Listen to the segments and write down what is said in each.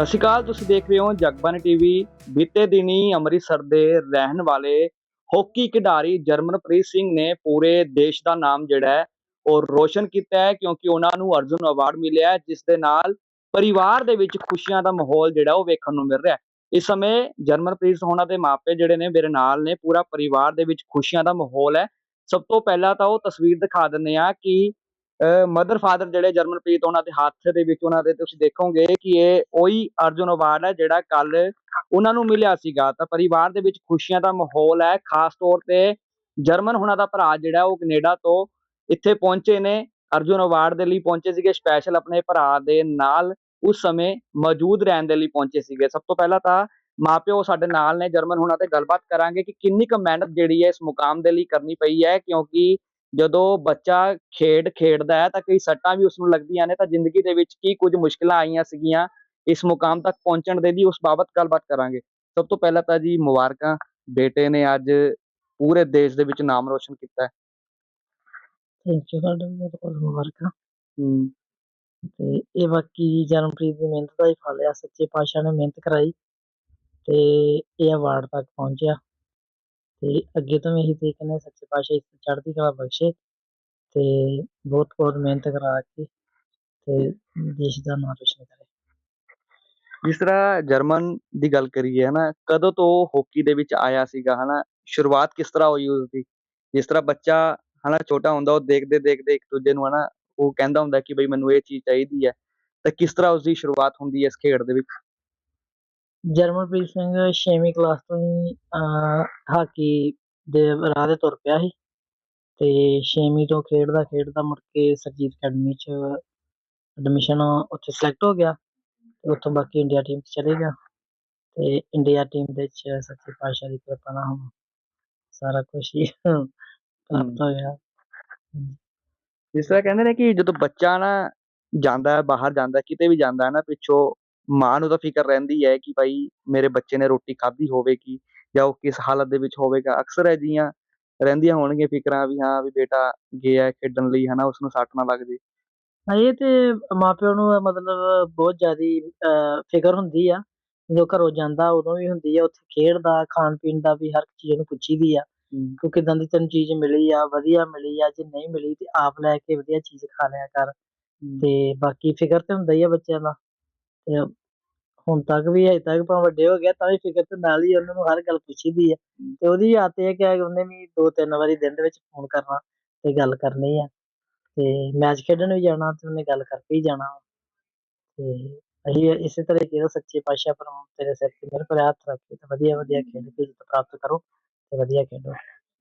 ਸਤਿ ਸ਼੍ਰੀ ਅਕਾਲ, ਤੁਸੀਂ ਦੇਖ ਰਹੇ ਹੋ ਜਗਬਾਨੀ ਟੀਵੀ। ਬੀਤੇ ਦਿਨੀ ਅੰਮ੍ਰਿਤਸਰ ਦੇ ਰਹਿਣ ਵਾਲੇ ਹਾਕੀ ਖਿਡਾਰੀ ਜਰਮਨਪ੍ਰੀਤ ਸਿੰਘ ਨੇ ਪੂਰੇ ਦੇਸ਼ ਦਾ ਨਾਮ ਜਿਹੜਾ ਹੈ, ਉਹ ਰੋਸ਼ਨ ਕੀਤਾ ਹੈ ਕਿਉਂਕਿ ਉਹਨਾਂ ਨੂੰ ਅਰਜੁਨ ਅਵਾਰਡ ਮਿਲਿਆ ਜਿਸ ਦੇ ਨਾਲ ਪਰਿਵਾਰ ਦੇ ਵਿੱਚ ਖੁਸ਼ੀਆਂ ਦਾ ਮਾਹੌਲ ਜਿਹੜਾ ਉਹ ਵੇਖਣ ਨੂੰ ਮਿਲ ਰਿਹਾ ਹੈ। ਇਸ ਸਮੇਂ ਜਰਮਨਪ੍ਰੀਤ ਹੋਣਾ ਦੇ ਮਾਪੇ ਜਿਹੜੇ ਨੇ, ਮੇਰੇ ਨਾਲ ਨੇ, ਪੂਰਾ ਪਰਿਵਾਰ ਦੇ ਵਿੱਚ ਖੁਸ਼ੀਆਂ ਦਾ ਮਾਹੌਲ ਹੈ। ਸਭ ਤੋਂ ਪਹਿਲਾਂ ਤਾਂ ਉਹ ਤਸਵੀਰ ਦਿਖਾ ਦਿੰਦੇ ਆ ਕਿ ਮਦਰ ਫਾਦਰ ਜਿਹੜੇ ਜਰਮਨਪ੍ਰੀਤ, ਉਹਨਾਂ ਦੇ ਹੱਥ ਦੇ ਵਿੱਚ ਉਹਨਾਂ ਦੇ ਤੁਸੀਂ ਦੇਖੋਗੇ ਕਿ ਇਹ ਉਹੀ ਅਰਜੁਨ ਅਵਾਰਡ ਹੈ ਜਿਹੜਾ ਕੱਲ ਉਹਨਾਂ ਨੂੰ ਮਿਲਿਆ ਸੀਗਾ। ਤਾਂ ਪਰਿਵਾਰ ਦੇ ਵਿੱਚ ਖੁਸ਼ੀਆਂ ਦਾ ਮਾਹੌਲ ਹੈ। ਖਾਸ ਤੌਰ ਤੇ ਜਰਮਨ ਹੁਣਾਂ ਦਾ ਭਰਾ ਜਿਹੜਾ ਉਹ ਕੈਨੇਡਾ ਤੋਂ ਇੱਥੇ ਪਹੁੰਚੇ ਨੇ। ਅਰਜੁਨ ਅਵਾਰਡ ਦੇ ਲਈ ਪਹੁੰਚੇ ਸੀਗੇ ਸਪੈਸ਼ਲ ਆਪਣੇ ਭਰਾ ਦੇ ਨਾਲ ਉਸ ਸਮੇਂ ਮੌਜੂਦ ਰਹਿਣ ਦੇ ਲਈ ਪਹੁੰਚੇ ਸੀਗੇ। ਸਭ ਤੋਂ ਪਹਿਲਾਂ ਤਾਂ ਮਾਪਿਓ ਸਾਡੇ ਨਾਲ ਨੇ। ਜਰਮਨ ਹੁਣਾਂ ਤੇ ਗੱਲਬਾਤ ਕਰਾਂਗੇ ਕਿ ਕਿੰਨੀ ਕੁ ਮਿਹਨਤ ਜਿਹੜੀ ਹੈ ਇਸ ਮੁਕਾਮ ਦੇ ਲਈ ਕਰਨੀ ਪਈ ਹੈ, ਕਿਉਂਕਿ ਜਦੋਂ ਬੱਚਾ ਖੇਡ ਖੇਡਦਾ ਹੈ ਤਾਂ ਕਈ ਸੱਟਾਂ ਵੀ ਉਸ ਨੂੰ ਲੱਗਦੀਆਂ ਨੇ ਤਾਂ ਜ਼ਿੰਦਗੀ ਦੇ ਵਿੱਚ ਕੀ ਕੁਝ ਮੁਸ਼ਕਲਾਂ ਆਈਆਂ ਸੀਗੀਆਂ ਇਸ ਮੁਕਾਮ ਤੱਕ ਪਹੁੰਚਣ ਦੇ ਦੀ ਉਸ ਬਾਬਤ ਗੱਲਬਾਤ ਕਰਾਂਗੇ। ਸਭ ਤੋਂ ਪਹਿਲਾਂ ਤਾਂ ਜੀ ਮੁਬਾਰਕਾਂ ਬੇਟੇ ਨੇ ਅੱਜ ਪੂਰੇ ਦੇਸ਼ ਦੇ ਵਿੱਚ ਨਾਮ ਰੋਸ਼ਨ ਕੀਤਾ ਹੈ। ਥੈਂਕ ਯੂ ਤੁਹਾਡਾ ਵੀ ਬਹੁਤ ਬਹੁਤ ਮੁਬਾਰਕਾਂ। ਹੂੰ। ਤੇ ਇਹ ਬਾਕੀ ਜਰਮਪ੍ਰੀਤ ਦੀ ਮਿਹਨਤ ਦਾ ਹੀ ਫਲ ਆ ਸੱਚੇ ਪਾਤਸ਼ਾਹ ਨੇ ਮਿਹਨਤ ਕਰਾਈ ਤੇ ਇਹ ਅਵਾਰਡ ਤੱਕ ਪਹੁੰਚਿਆ। ਤੇ ਅੱਗੇ ਤੋਂ ਵੀ ਇਹੀ ਤੇ ਕਹਿੰਦੇ ਸੱਚੇ ਪਾਤਸ਼ਾਹ ਇਸ ਚੜ੍ਹਦੀ ਕਲਾ ਬਖਸ਼ੇ ਤੇ ਬਹੁਤ ਬਹੁਤ ਮਿਹਨਤ ਕਰਾ ਕੇ ਤੇ ਦੇਸ਼ ਦਾ ਨਾਮ ਰੋਸ਼ਨ ਕਰੇ। ਜਿਸ ਤਰ੍ਹਾਂ ਜਰਮਨ ਦੀ ਗੱਲ ਕਰੀਏ, ਹਨਾ, ਕਦੋਂ ਤੋਂ ਹਾਕੀ ਦੇ ਵਿੱਚ ਆਇਆ ਸੀਗਾ, ਹਨਾ, ਸ਼ੁਰੂਆਤ ਕਿਸ ਤਰ੍ਹਾਂ ਹੋਈ ਉਸ ਦੀ ਜਿਸ ਤਰ੍ਹਾਂ ਬੱਚਾ, ਹਨਾ, ਛੋਟਾ ਹੁੰਦਾ, ਉਹ ਦੇਖਦੇ ਦੇਖਦੇ ਇੱਕ ਦੂਜੇ ਨੂੰ, ਹਨਾ, ਉਹ ਕਹਿੰਦਾ ਹੁੰਦਾ ਕਿ ਬਈ ਮੈਨੂੰ ਇਹ ਚੀਜ਼ ਚਾਹੀਦੀ ਹੈ, ਤਾਂ ਕਿਸ ਤਰ੍ਹਾਂ ਉਸ ਦੀ ਸ਼ੁਰੂਆਤ ਹੁੰਦੀ ਹੈ ਇਸ ਖੇਡ ਦੇ ਵਿੱਚ? ਜਰਮਨਪ੍ਰੀਤ ਸਿੰਘ 6ਵੀਂ ਕਲਾਸ ਤੋਂ ਹੀ ਅਹ, ਹਾਕੀ ਦੇ ਰਾਹ ਤੇ ਤੁਰ ਪਿਆ ਸੀ ਤੇ 6ਵੀਂ ਤੋਂ ਖੇਡਦਾ ਖੇਡਦਾ ਮੁੜ ਕੇ ਸਰਜੀਤ ਅਕੈਡਮੀ ਚ ਐਡਮਿਸ਼ਨ ਉੱਥੇ ਸਿਲੈਕਟ ਹੋ ਗਿਆ ਤੇ ਉੱਥੋਂ ਬਾਕੀ ਇੰਡੀਆ ਟੀਮ ਚ ਚਲੇ ਗਿਆ ਤੇ ਇੰਡੀਆ ਟੀਮ ਦੇ ਵਿੱਚ ਸੱਚੇ ਪਾਤਸ਼ਾਹ ਦੀ ਕਿਰਪਾ ਨਾਲ ਹੁਣ ਸਾਰਾ ਕੁਝ ਹੀ ਪ੍ਰਾਪਤ ਹੋ। ਗਿਆ ਜਿਸ ਤਰ੍ਹਾਂ ਕਹਿੰਦੇ ਨੇ ਕਿ ਜਦੋਂ ਬੱਚਾ ਨਾ ਜਾਂਦਾ ਹੈ ਬਾਹਰ ਜਾਂਦਾ ਹੈ, ਕਿਤੇ ਵੀ ਜਾਂਦਾ ਹੈ ਨਾ ਪਿੱਛੋਂ ਮਾਂ ਨੂੰ ਤਾਂ ਫਿਕਰ ਰਹਿੰਦੀ ਹੈ ਕਿ ਭਾਈ ਮੇਰੇ ਬੱਚੇ ਨੇ ਰੋਟੀ ਖਾਧੀ ਹੋਵੇਗੀ ਜਾਂ ਉਹ ਕਿਸ ਹਾਲਤ ਦੇ ਵਿੱਚ ਹੋਵੇਗਾ। ਅਕਸਰ ਇਹ ਜੀਆਂ ਰਹਿੰਦੀਆਂ ਹੋਣਗੀਆਂ ਫਿਕਰਾਂ ਵੀ ਹਾਂ ਵੀ ਬੇਟਾ ਗਿਆ ਹੈ ਖੇਡਣ ਲਈ ਹਨਾ ਉਸ ਨੂੰ ਸੱਟ ਨਾ ਲੱਗ ਜੇ। ਹਾਂ, ਇਹ ਤੇ ਮਾਪਿਆਂ ਨੂੰ ਮਤਲਬ ਬਹੁਤ ਜ਼ਿਆਦੀ ਅਹ, ਫਿਕਰ ਹੁੰਦੀ ਆ। ਜਦੋਂ ਘਰੋਂ ਜਾਂਦਾ ਉਦੋਂ ਵੀ ਹੁੰਦੀ ਆ ਉੱਥੇ ਖੇਡਦਾ ਖਾਣ ਪੀਣ ਦਾ ਵੀ ਹਰ ਇੱਕ ਚੀਜ਼ ਨੂੰ ਪੁੱਛੀਦੀ ਆ ਕਿ ਕਿਦਾਂ ਦੀ ਤੈਨੂੰ ਚੀਜ਼ ਮਿਲੀ ਆ ਵਧੀਆ ਮਿਲੀ ਆ ਜੇ ਨਹੀਂ ਮਿਲੀ ਤੇ ਆਪ ਲੈ ਕੇ ਵਧੀਆ ਚੀਜ਼ ਖਾ ਲਿਆ ਕਰ। ਤੇ ਬਾਕੀ ਫਿਕਰ ਤੇ ਹੁੰਦਾ ਹੀ ਆ ਬੱਚਿਆਂ ਦਾ। ਤੇ ਹੁਣ ਤੱਕ ਵੀ ਅਜੇ ਤੱਕ ਭਾਵੇਂ ਵੱਡੇ ਹੋ ਗਿਆ ਤਾਂ ਵੀ ਫਿਕਰ ਤੇ ਨਾਲ ਹੀ ਉਹਨਾਂ ਨੂੰ ਹਰ ਗੱਲ ਪੁੱਛੀਦੀ ਆ। ਤੇ ਉਹਦੀ ਆਦਤ ਇਹ ਕਿ ਉਹਨੇ ਵੀ ਦੋ ਤਿੰਨ ਵਾਰੀ ਦਿਨ ਦੇ ਵਿੱਚ ਫੋਨ ਕਰਨਾ ਤੇ ਗੱਲ ਕਰਨੀ ਆ ਤੇ ਮੈਚ ਖੇਡਣ ਵੀ ਜਾਣਾ ਤੇ ਉਹਨੇ ਗੱਲ ਕਰਕੇ ਹੀ ਜਾਣਾ। ਤੇ ਅਸੀਂ ਇਸੇ ਤਰੀਕੇ ਦਾ ਸੱਚੇ ਪਾਤਸ਼ਾਹ ਪਰ ਤੇਰੇ ਸਿਰ ਤੇ ਮੇਰੇ ਪਰ ਹੱਥ ਰੱਖ ਕੇ ਤੇ ਵਧੀਆ ਵਧੀਆ ਖੇਡ ਕੇ ਜਿੱਤ ਪ੍ਰਾਪਤ ਕਰੋ ਤੇ ਵਧੀਆ ਖੇਡੋ।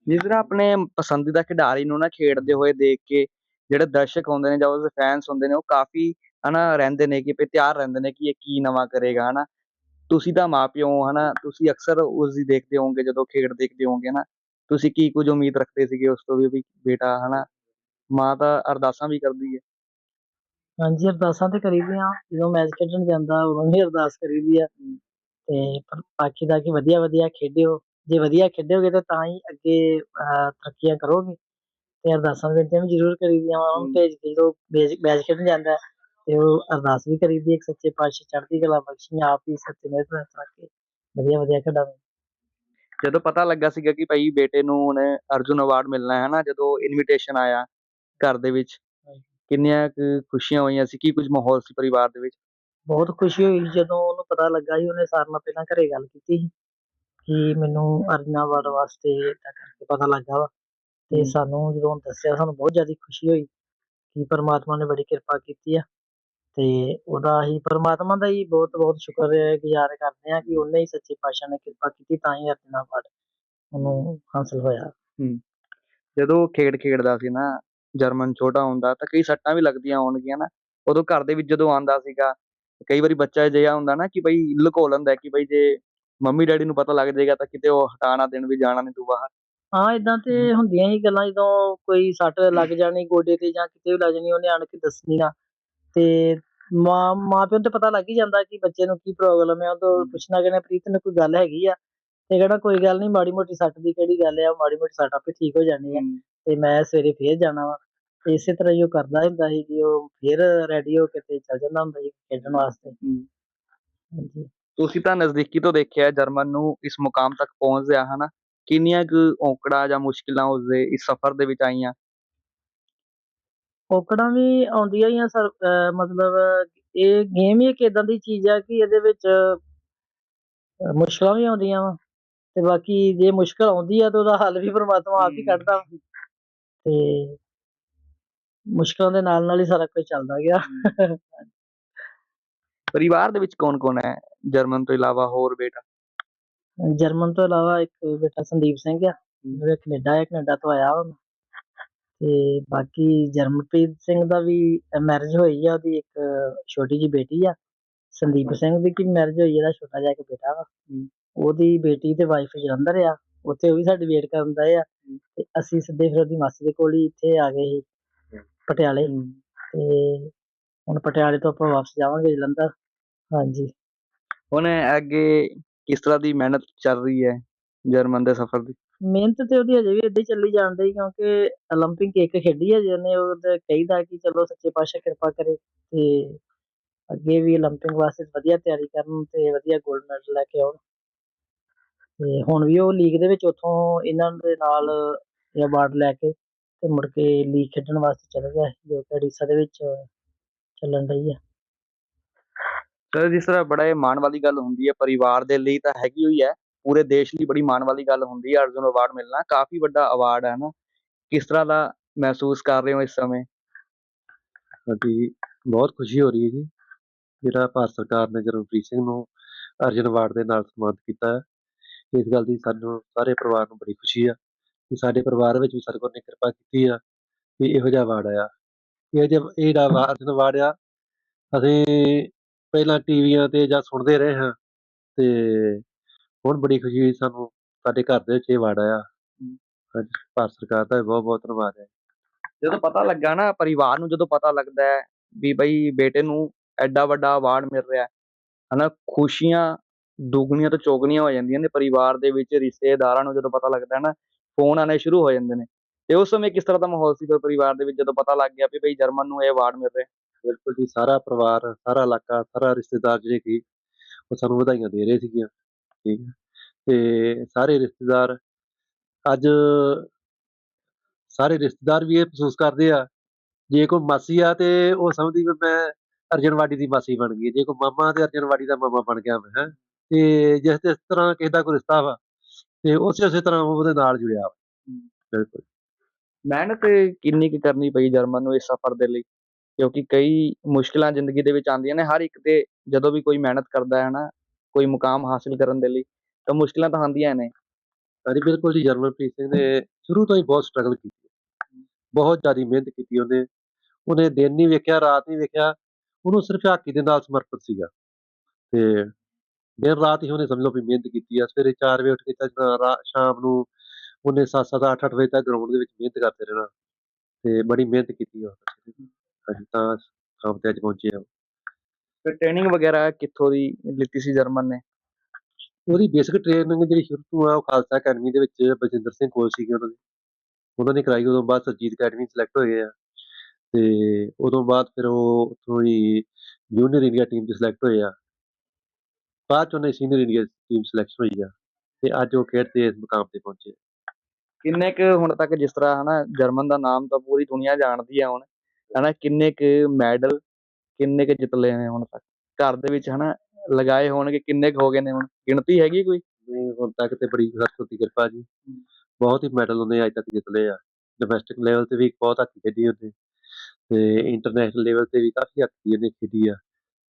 ਜਿਸ ਤਰ੍ਹਾਂ ਆਪਣੇ ਪਸੰਦੀਦਾ ਖਿਡਾਰੀ ਨੂੰ ਨਾ ਖੇਡਦੇ ਹੋਏ ਦੇਖ ਕੇ ਜਿਹੜੇ ਦਰਸ਼ਕ ਹੁੰਦੇ ਨੇ ਜਾਂ ਉਸਦੇ ਫੈਨਸ ਹੁੰਦੇ ਨੇ ਉਹ ਕਾਫੀ ਹਨਾ ਰਹਿੰਦੇ ਨੇ ਕਿ ਤਿਆਰ ਰਹਿੰਦੇ ਨੇ ਕਿ ਇਹ ਕੀ ਨਵਾਂ ਕਰੇਗਾ ਹਨਾ। ਤੁਸੀਂ ਤਾਂ ਮਾਪਿਓ ਹਨਾ ਤੁਸੀਂ ਅਕਸਰ ਉਸ ਦੀ ਦੇਖਦੇ ਹੋਵੋਗੇ ਜਦੋਂ ਖੇਡ ਦੇਖਦੇ ਹੋਵੋਗੇ ਨਾ ਤੁਸੀਂ ਕੀ ਕੁਝ ਉਮੀਦ ਰੱਖਦੇ ਸੀਗੇ ਉਸ ਤੋਂ ਵੀ ਵੀ ਬੇਟਾ ਹਨਾ ਮਾਂ ਤਾਂ ਅਰਦਾਸਾਂ ਵੀ ਕਰਦੀ ਹੈ ਹਾਂਜੀ ਅਰਦਾਸਾਂ ਤੇ ਕਰੀਦੀਆਂ। ਜਦੋਂ ਮੈਚ ਖੇਡਣ ਜਾਂਦਾ ਉਦੋਂ ਵੀ ਅਰਦਾਸ ਕਰੀਦੀ ਆ। ਤੇ ਪਰ ਬਾਕੀ ਦਾ ਕਿ ਵਧੀਆ ਵਧੀਆ ਖੇਡਿਓ। ਜੇ ਵਧੀਆ ਖੇਡੋਗੇ ਤਾਂ ਤਾਂ ਹੀ ਅੱਗੇ ਤਰੱਕੀਆਂ ਕਰੋਗੇ। ਤੇ ਅਰਦਾਸਾਂ ਬੇਨਤੀਆਂ ਵੀ ਜ਼ਰੂਰ ਕਰੀਦੀਆਂ ਵਾ ਉਹਨੂੰ। ਭੇਜ ਕੇ ਜਦੋਂ ਮੈਚ ਖੇਡਣ ਜਾਂਦਾ। ਤੇ ਉਹ ਅਰਦਾਸ ਵੀ ਕਰੀਦੀ ਹੈ ਕਿ ਸੱਚੇ ਪਾਤਸ਼ਾਹ ਚੜ੍ਹਦੀ ਕਲਾ ਬਖਸ਼ੀ ਆਪ ਹੀ ਸੱਚੇ ਮਿਹਰ ਨਾਲ ਰੱਖ ਵਧੀਆ ਵਧੀਆ ਖੇਡਾਵੇ ਜਦੋਂ ਪਤਾ ਲੱਗਾ ਸੀਗਾ ਕਿ ਭਾਈ ਬੇਟੇ ਨੂੰ ਹੁਣ ਅਰਜੁਨ ਅਵਾਰਡ ਮਿਲਣਾ ਹੈ ਹਨਾ ਜਦੋਂ ਇਨਵੀਟੇਸ਼ਨ ਆਇਆ ਘਰ ਦੇ ਵਿੱਚ। ਕਿੰਨੀਆਂ ਖੁਸ਼ੀਆਂ ਹੋਈਆਂ ਸੀ ਕੀ ਕੁਝ ਮਾਹੌਲ ਸੀ ਪਰਿਵਾਰ ਦੇ ਵਿੱਚ ਬਹੁਤ ਖੁਸ਼ੀ ਹੋਈ ਜਦੋਂ ਉਹਨੂੰ ਪਤਾ ਲੱਗਾ ਸੀ ਉਹਨੇ ਸਾਰਿਆਂ ਨਾਲ ਪਹਿਲਾਂ ਘਰੇ ਗੱਲ ਕੀਤੀ ਸੀ ਕਿ ਮੈਨੂੰ ਅਰਜੁਨਾ ਅਵਾਰਡ ਵਾਸਤੇ ਕਰਕੇ ਪਤਾ ਲੱਗਾ ਵਾ ਤੇ। ਸਾਨੂੰ ਜਦੋਂ ਦੱਸਿਆ ਸਾਨੂੰ ਬਹੁਤ ਜ਼ਿਆਦਾ ਖੁਸ਼ੀ ਹੋਈ ਕਿ ਪਰਮਾਤਮਾ ਨੇ ਬੜੀ ਕਿਰਪਾ ਕੀਤੀ ਆ ਤੇ ਉਹਦਾ ਹੀ ਪਰਮਾਤਮਾ ਦਾ ਹੀ ਬਹੁਤ ਬਹੁਤ ਸ਼ੁਕਰ ਗੁਜ਼ਾਰ ਕਰਦੇ ਆ ਕਿ ਉਹਨੇ ਹੀ ਸੱਚੇ ਪਾਤਸ਼ਾਹ ਨੇ ਕਿਰਪਾ ਕੀਤੀ ਤਾਂ ਹੀ ਅਰਜੁਨਾ ਅਵਾਰਡ ਉਹਨੂੰ ਹਾਸਲ ਹੋਇਆ। ਜਦੋਂ ਖੇਡ ਖੇਡਦਾ ਸੀ ਨਾ ਜਰਮਨ ਛੋਟਾ ਹੁੰਦਾ ਤਾਂ ਕਈ ਸੱਟਾਂ ਵੀ ਲੱਗਦੀਆਂ ਹੋਣਗੀਆਂ ਨਾ। ਉਦੋਂ ਘਰ ਦੇ ਵਿੱਚ ਜਦੋਂ ਆਂਦਾ ਸੀਗਾ ਕਈ ਵਾਰੀ ਬੱਚਾ ਅਜਿਹਾ ਹੁੰਦਾ ਨਾ ਕਿ ਬਈ ਲੁਕੋ ਲੈਂਦਾ ਕਿ ਬਈ ਜੇ ਮੰਮੀ ਡੈਡੀ ਨੂੰ ਪਤਾ ਲੱਗ ਜਾਏਗਾ ਤਾਂ ਕਿਤੇ ਉਹ ਹਟਾਣਾ ਦੇਣ ਵੀ ਜਾਣਾ ਨਹੀਂ ਤੂੰ ਬਾਹਰ। ਹਾਂ ਇਦਾਂ ਤੇ ਹੁੰਦੀਆਂ ਹੀ ਗੱਲਾਂ ਜਦੋਂ ਕੋਈ ਸੱਟ ਲੱਗ ਜਾਣੀ ਗੋਡੇ ਤੇ ਜਾਂ ਕਿਤੇ ਵੀ ਲੱਗ ਜਾਣੀ ਉਹਨੇ ਆਣ ਕੇ ਦੱਸਣੀ ਨਾ ਤੇ ਮਾਂ ਮਾਂ ਪਿਓ ਨੂੰ ਤੇ ਪਤਾ ਲੱਗ ਹੀ ਜਾਂਦਾ ਕਿ ਬੱਚੇ ਨੂੰ ਕੀ ਪ੍ਰੋਬਲਮ ਹੈ ਉਹ ਤੋਂ। ਪੁੱਛਣਾ ਕਿ ਪ੍ਰੀਤ ਨੂੰ ਕੋਈ ਗੱਲ ਹੈਗੀ ਆ? ਤੇ ਕਹਿੰਦਾ ਕੋਈ ਗੱਲ ਨਹੀਂ ਮਾੜੀ ਮੋਟੀ ਸੱਟ ਦੀ ਕਿਹੜੀ ਗੱਲ ਆ ਮਾੜੀ ਮੋਟੀ ਸੱਟ ਆਪੇ ਠੀਕ ਹੋ ਜਾਣੀ ਆ। ਤੇ ਮੈਂ ਸਵੇਰੇ ਫੇਰ ਜਾਣਾ ਵਾ। ਤੇ ਇਸੇ ਤਰ੍ਹਾਂ ਹੀ ਉਹ ਕਰਦਾ ਹੁੰਦਾ ਸੀ ਕਿ ਉਹ ਫੇਰ ਰੈਡੀ ਹੋ ਕੇ ਤੇ ਚੱਲ ਜਾਂਦਾ ਹੁੰਦਾ ਸੀ ਖੇਡਣ ਵਾਸਤੇ। ਹਾਂਜੀ। ਤੁਸੀਂ ਤਾਂ ਨਜ਼ਦੀਕੀ ਤੋਂ ਦੇਖਿਆ ਜਰਮਨ ਨੂੰ ਇਸ ਮੁਕਾਮ ਤੱਕ ਪਹੁੰਚਦਿਆਂ ਹਨਾ? ਕਿੰਨੀਆਂ ਕੁ ਔਕੜਾਂ ਜਾਂ ਮੁਸ਼ਕਿਲਾਂ ਉਸਦੇ ਇਸ ਸਫ਼ਰ ਦੇ ਵਿੱਚ ਆਈਆਂ? ਔਕੜਾਂ ਵੀ ਆਉਂਦੀਆਂ ਹੀ ਆ ਸਰ ਅਹ ਮਤਲਬ ਇਹ ਗੇਮ ਹੀ ਇੱਕ ਏਦਾਂ ਦੀ ਚੀਜ਼ ਆ ਕਿ ਇਹਦੇ ਵਿੱਚ ਮੁਸ਼ਕਲਾਂ ਵੀ ਆਉਂਦੀਆਂ ਵਾ ਤੇ ਬਾਕੀ ਜੇ ਮੁਸ਼ਕਲ ਆਉਂਦੀ ਆ ਤਾਂ ਉਹਦਾ ਹੱਲ ਵੀ ਪ੍ਰਮਾਤਮਾ ਆਪ ਹੀ। ਕੱਢਦਾ। ਵਾ। ਤੇ ਮੁਸ਼ਕਲਾਂ ਦੇ ਨਾਲ ਨਾਲ ਹੀ ਸਾਰਾ ਕੁਝ ਚੱਲਦਾ ਗਿਆ। ਪਰਿਵਾਰ ਦੇ ਵਿੱਚ ਕੌਣ-ਕੌਣ ਹੈ? ਜਰਮਨ ਤੋਂ ਇਲਾਵਾ ਹੋਰ ਬੇਟਾ? ਜਰਮਨ ਤੋਂ ਇਲਾਵਾ ਇੱਕ ਬੇਟਾ ਸੰਦੀਪ ਸਿੰਘ ਆ। ਜਿਹੜਾ ਕੈਨੇਡਾ ਹੈ ਕੈਨੇਡਾ ਤੋਂ ਆਇਆ ਹੁਣ ਤੇ ਬਾਕੀ ਜਰਮਨਪ੍ਰੀਤ ਸਿੰਘ ਦਾ ਵੀ ਮੈਰਿਜ ਹੋਈ ਆ ਉਹਦੀ ਇੱਕ ਛੋਟੀ ਜੀ ਬੇਟੀ ਆ। ਸੰਦੀਪ ਸਿੰਘ ਦੀ ਕੀ ਮੈਰਿਜ ਹੋਈ ਆ, ਇਹਦਾ ਛੋਟਾ ਜਿਹਾ ਇੱਕ ਬੇਟਾ ਵਾ। ਉਹਦੀ ਬੇਟੀ ਤੇ ਵਾਈਫ ਜਲੰਧਰ ਆ ਉੱਥੇ ਉਹ ਵੀ ਸਾਡੀ ਵੇਟ ਕਰਨ ਦਾ ਆ। ਤੇ ਅਸੀਂ ਸਿੱਧੇ ਫਿਰ ਉਹਦੀ ਮਾਸੀ ਦੇ ਕੋਲ ਹੀ ਇੱਥੇ ਆ ਗਏ ਸੀ ਪਟਿਆਲੇ। ਤੇ ਹੁਣ ਪਟਿਆਲੇ ਤੋਂ ਆਪਾਂ ਵਾਪਸ ਜਾਵਾਂਗੇ ਜਲੰਧਰ। ਹਾਂਜੀ। ਹੁਣ ਅੱਗੇ ਕਿਸ ਤਰ੍ਹਾਂ ਦੀ ਮਿਹਨਤ ਚੱਲ ਰਹੀ ਹੈ ਜਰਮਨ ਦੇ ਸਫ਼ਰ ਦੀ? ਮਿਹਨਤ ਤੇ ਉਹਦੀ ਹਜੇ ਵੀ ਏਦਾਂ ਹੀ ਚੱਲੀ ਜਾਣ ਡਈ ਕਿਉਂਕਿ 올림픽 ਇੱਕ ਖੇਡੀ ਹਜੇ ਉਹਨੇ ਉਹਦਾ ਕਹੀਦਾ ਕਿ ਚਲੋ ਸੱਚੇ ਪਾਤਸ਼ਾਹ ਕਿਰਪਾ ਕਰੇ ਤੇ ਅੱਗੇ ਵੀ 올림픽 ਵਾਸਤੇ ਵਧੀਆ ਤਿਆਰੀ ਕਰਨ ਤੇ ਵਧੀਆ 골ਡ ਮੈਡਲ ਲੈ ਕੇ ਆਉਣ। ਤੇ ਹੁਣ ਵੀ ਉਹ ਲੀਗ ਦੇ ਵਿੱਚ ਉੱਥੋਂ ਇਹਨਾਂ ਦੇ ਨਾਲ ਇਹ ਅਵਾਰਡ ਲੈ ਕੇ ਤੇ ਮੁੜ ਕੇ ਲੀਗ ਖੇਡਣ ਵਾਸਤੇ ਚਲੇ ਗਿਆ ਜੋ ਕਿ ਉੜੀਸਾ ਦੇ ਵਿੱਚ ਚੱਲਣ ਰਹੀ ਹੈ ਚਲੋ ਜਿਸ ਤਰ੍ਹਾਂ ਬੜਾ ਇਹ ਮਾਣ ਵਾਲੀ ਗੱਲ ਹੁੰਦੀ ਹੈ, ਪਰਿਵਾਰ ਦੇ ਲਈ ਤਾਂ ਹੈਗੀ ਹੋਈ ਹੈ ਪੂਰੇ ਦੇਸ਼ ਲਈ ਬੜੀ ਮਾਣ ਵਾਲੀ ਗੱਲ ਹੁੰਦੀ ਹੈ ਅਰਜੁਨ ਅਵਾਰਡ ਮਿਲਣਾ। ਕਾਫੀ ਵੱਡਾ ਅਵਾਰਡ ਹੈ ਨਾ ਕਿਸ ਤਰ੍ਹਾਂ ਦਾ ਮਹਿਸੂਸ ਕਰ ਰਹੇ ਹੋ ਇਸ ਸਮੇਂ? ਸਾਡੀ ਬਹੁਤ ਖੁਸ਼ੀ ਹੋ ਰਹੀ ਹੈ ਜੀ। ਜਿਹੜਾ ਭਾਰਤ ਸਰਕਾਰ ਨੇ ਜਰਨਪ੍ਰੀਤ ਸਿੰਘ ਨੂੰ ਅਰਜਨ ਅਵਾਰਡ ਦੇ ਨਾਲ ਸਨਮਾਨਿਤ ਕੀਤਾ ਹੈ। ਇਸ ਗੱਲ ਦੀ ਸਾਨੂੰ ਸਾਰੇ ਪਰਿਵਾਰ ਨੂੰ ਬੜੀ ਖੁਸ਼ੀ ਆ ਕਿ ਸਾਡੇ ਪਰਿਵਾਰ ਵਿੱਚ ਵੀ ਸਤਿਗੁਰ ਨੇ ਕਿਰਪਾ ਕੀਤੀ ਆ ਕਿ ਇਹੋ ਜਿਹਾ ਅਵਾਰਡ ਆਇਆ। ਇਹ ਜਿਹਾ ਇਹ ਜਿਹੜਾ ਅਵਾ- ਅਰਜਨ ਅਵਾਰਡ ਆ, ਅਸੀਂ ਪਹਿਲਾਂ ਟੀਵੀਆਂ ਤੇ ਜਾਂ ਸੁਣਦੇ ਰਹੇ ਹਾਂ ਤੇ ਹੁਣ ਬੜੀ ਖੁਸ਼ੀ ਹੋਈ ਸਾਨੂੰ ਸਾਡੇ ਘਰ ਦੇ ਵਿੱਚ ਇਹ ਅਵਾਰਡ ਆਇਆ। ਹਾਂਜੀ ਭਾਰਤ ਸਰਕਾਰ ਦਾ ਬਹੁਤ ਬਹੁਤ ਧੰਨਵਾਦ ਹੈ। ਜਦੋਂ ਪਤਾ ਲੱਗਾ ਨਾ ਪਰਿਵਾਰ ਨੂੰ ਜਦੋਂ ਪਤਾ ਲੱਗਦਾ ਹੈ ਵੀ ਬਈ ਬੇਟੇ ਨੂੰ ਐਡਾ ਵੱਡਾ ਅਵਾਰਡ ਮਿਲ ਰਿਹਾ ਹੈ ਹਨਾ ਖੁਸ਼ੀਆਂ ਦੁੱਗਣੀਆਂ ਤੋਂ ਚੌਗਣੀਆਂ ਹੋ ਜਾਂਦੀਆਂ ਨੇ ਪਰਿਵਾਰ ਦੇ ਵਿੱਚ ਰਿਸ਼ਤੇਦਾਰਾਂ ਨੂੰ ਜਦੋਂ ਪਤਾ ਲੱਗਦਾ ਹੈ ਨਾ ਫੋਨ ਆਣੇ ਸ਼ੁਰੂ ਹੋ ਜਾਂਦੇ ਨੇ। ਤੇ ਉਸ ਸਮੇਂ ਕਿਸ ਤਰ੍ਹਾਂ ਦਾ ਮਾਹੌਲ ਸੀ ਫਿਰ ਪਰਿਵਾਰ ਦੇ ਵਿੱਚ ਜਦੋਂ ਪਤਾ ਲੱਗ ਗਿਆ ਵੀ ਬਈ ਜਰਮਨ ਨੂੰ ਇਹ ਅਵਾਰਡ ਮਿਲ ਰਿਹਾ ਬਿਲਕੁਲ ਜੀ ਸਾਰਾ ਪਰਿਵਾਰ ਸਾਰਾ ਇਲਾਕਾ ਸਾਰਾ ਰਿਸ਼ਤੇਦਾਰ ਜਿਹੜੇ ਕਿ ਉਹ ਸਾਨੂੰ ਵਧਾਈਆਂ ਦੇ ਰਹੇ ਸੀਗੀਆਂ। ਠੀਕ ਹੈ। ਤੇ ਸਾਰੇ ਰਿਸ਼ਤੇਦਾਰ ਅੱਜ ਸਾਰੇ ਰਿਸ਼ਤੇਦਾਰ ਵੀ ਇਹ ਮਹਿਸੂਸ ਕਰਦੇ ਆ, ਜੇ ਕੋਈ ਮਾਸੀ ਆ ਤੇ ਉਹ ਸਮਝਦੀ ਵੀ ਮੈਂ ਅਰਜਨਵਾੜੀ ਦੀ ਮਾਸੀ ਬਣ ਗਈ ਜੇ ਕੋਈ ਮਾਮਾ ਤੇ ਅਰਜਨਵਾੜੀ ਦਾ ਮਾਮਾ ਬਣ ਗਿਆ ਮੈਂ, ਹੈਂ। ਤੇ ਜਿਸ ਜਿਸ ਤਰ੍ਹਾਂ ਕਿਸੇ ਦਾ ਕੋਈ ਰਿਸ਼ਤਾ ਵਾ ਤੇ ਉਸੇ ਉਸੇ ਤਰ੍ਹਾਂ ਉਹਦੇ ਨਾਲ ਜੁੜਿਆ ਵਾ। ਬਿਲਕੁਲ। ਮਿਹਨਤ ਕਿੰਨੀ ਕੁ ਕਰਨੀ ਪਈ ਜਰਮਨ ਨੂੰ ਇਸ ਸਫ਼ਰ ਦੇ ਲਈ, ਕਿਉਂਕਿ ਕਈ ਮੁਸ਼ਕਲਾਂ ਜ਼ਿੰਦਗੀ ਦੇ ਵਿੱਚ ਆਉਂਦੀਆਂ ਨੇ, ਹਰ ਇੱਕ ਤੇ ਜਦੋਂ ਵੀ ਕੋਈ ਮਿਹਨਤ ਕਰਦਾ ਹੈ ਨਾ ਕੋਈ ਮੁਕਾਮ ਹਾਸਿਲ ਕਰਨ ਦੇ ਲਈ, ਤਾਂ ਮੁਸ਼ਕਲਾਂ ਤਾਂ ਆਉਂਦੀਆਂ ਨੇ। ਹਾਂਜੀ, ਬਿਲਕੁਲ ਜੀ ਜਰਮਨਪ੍ਰੀਤ ਸਿੰਘ ਨੇ ਸ਼ੁਰੂ ਤੋਂ ਹੀ ਬਹੁਤ ਸਟਰਗਲ ਕੀਤੀ। ਬਹੁਤ ਜ਼ਿਆਦਾ ਮਿਹਨਤ ਕੀਤੀ ਉਹਨੇ। ਉਹਨੇ ਦਿਨ ਨਹੀਂ ਵੇਖਿਆ, ਰਾਤ ਨਹੀਂ ਵੇਖਿਆ। ਉਹਨੂੰ ਸਿਰਫ ਹਾਕੀ ਦੇ ਨਾਲ ਸਮਰਪਿਤ ਸੀਗਾ। ਤੇ ਦਿਨ ਰਾਤ ਹੀ ਉਹਨੇ ਸਮਝ ਲਓ ਵੀ ਮਿਹਨਤ ਕੀਤੀ ਆ। ਸਵੇਰੇ 4 ਵਜੇ ਉੱਠ ਕੇ ਤਾਂ ਸ਼ਾਮ ਨੂੰ ਉਹਨੇ 7-7 8-8 ਵਜੇ ਤੱਕ ਗਰਾਊਂਡ ਦੇ ਵਿੱਚ ਮਿਹਨਤ ਕਰਦੇ ਰਹਿਣਾ। ਤੇ ਬੜੀ ਮਿਹਨਤ ਕੀਤੀ ਉਹ ਹਾਂਜੀ, ਤਾਂ ਕੰਮ ਤੇ ਅੱਜ ਪਹੁੰਚੇ ਆ। ਫਿਰ ਟ੍ਰੇਨਿੰਗ ਵਗੈਰਾ ਕਿੱਥੋਂ ਦੀ ਲਿੱਤੀ ਸੀ ਜਰਮਨ ਨੇ? ਉਹਦੀ ਬੇਸਿਕ ਟ੍ਰੇਨਿੰਗ ਜਿਹੜੀ ਸ਼ੁਰੂ ਤੋਂ ਆ ਉਹ ਖਾਲਸਾ ਅਕੈਡਮੀ ਦੇ ਵਿੱਚ ਬਲਜਿੰਦਰ ਸਿੰਘ ਕੋਲ ਸੀਗੇ ਉਹਨਾਂ ਦੇ। ਉਹਨਾਂ ਨੇ ਕਰਾਈ ਉਦੋਂ ਬਾਅਦ ਸਰਜੀਤ ਅਕੈਡਮੀ ਸਿਲੈਕਟ ਹੋਏ ਆ। ਤੇ ਉਦੋਂ ਬਾਅਦ ਫਿਰ ਉਹ ਉੱਥੋਂ ਹੀ ਜੂਨੀਅਰ ਇੰਡੀਆ ਟੀਮ 'ਚ ਸਿਲੈਕਟ ਹੋਏ ਆ। ਬਾਅਦ 'ਚ ਉਹਨੇ ਸੀਨੀਅਰ ਇੰਡੀਆ ਟੀਮ ਸਿਲੈਕਸ਼ਨ ਹੋਈ ਆ ਤੇ ਅੱਜ ਉਹ ਖੇਡਦੇ ਇਸ ਮੁਕਾਮ ਤੇ ਪਹੁੰਚੇ ਕਿੰਨੇ ਕੁ ਹੁਣ ਤੱਕ ਜਿਸ ਤਰ੍ਹਾਂ ਹਨਾ ਜਰਮਨ ਦਾ ਨਾਮ ਤਾਂ ਪੂਰੀ ਦੁਨੀਆ ਜਾਣਦੀ ਹੈ ਹੁਣ ਹਨਾ ਕਿੰਨੇ ਕੁ ਮੈਡਲ ਕਿੰਨੇ ਕੁ ਜਿੱਤ ਲਏ ਨੇ ਹੁਣ ਤੱਕ? ਘਰ ਦੇ ਵਿੱਚ ਹਨਾ ਲਗਾਏ ਹੋਣਗੇ ਕਿੰਨੇ ਕੁ ਹੋ ਗਏ ਨੇ ਹੁਣ? ਗਿਣਤੀ ਹੈਗੀ ਕੋਈ? ਨਹੀਂ ਹੁਣ ਤੱਕ ਤੇ ਬੜੀ ਦੀ ਕਿਰਪਾ ਜੀ। ਬਹੁਤ ਹੀ ਮੈਡਲ ਉਹਨੇ ਅੱਜ ਤੱਕ ਜਿੱਤ ਲਏ ਆ। ਡੋਮੈਸਟਿਕ ਲੈਵਲ ਤੇ ਵੀ ਬਹੁਤ ਹਾਕੀ ਖੇਡੀ ਉਹਨੇ। ਤੇ ਇੰਟਰਨੈਸ਼ਨਲ ਲੈਵਲ ਤੇ ਵੀ ਕਾਫੀ ਹਾਕੀ ਉਹਨੇ ਖੇਡੀ ਆ।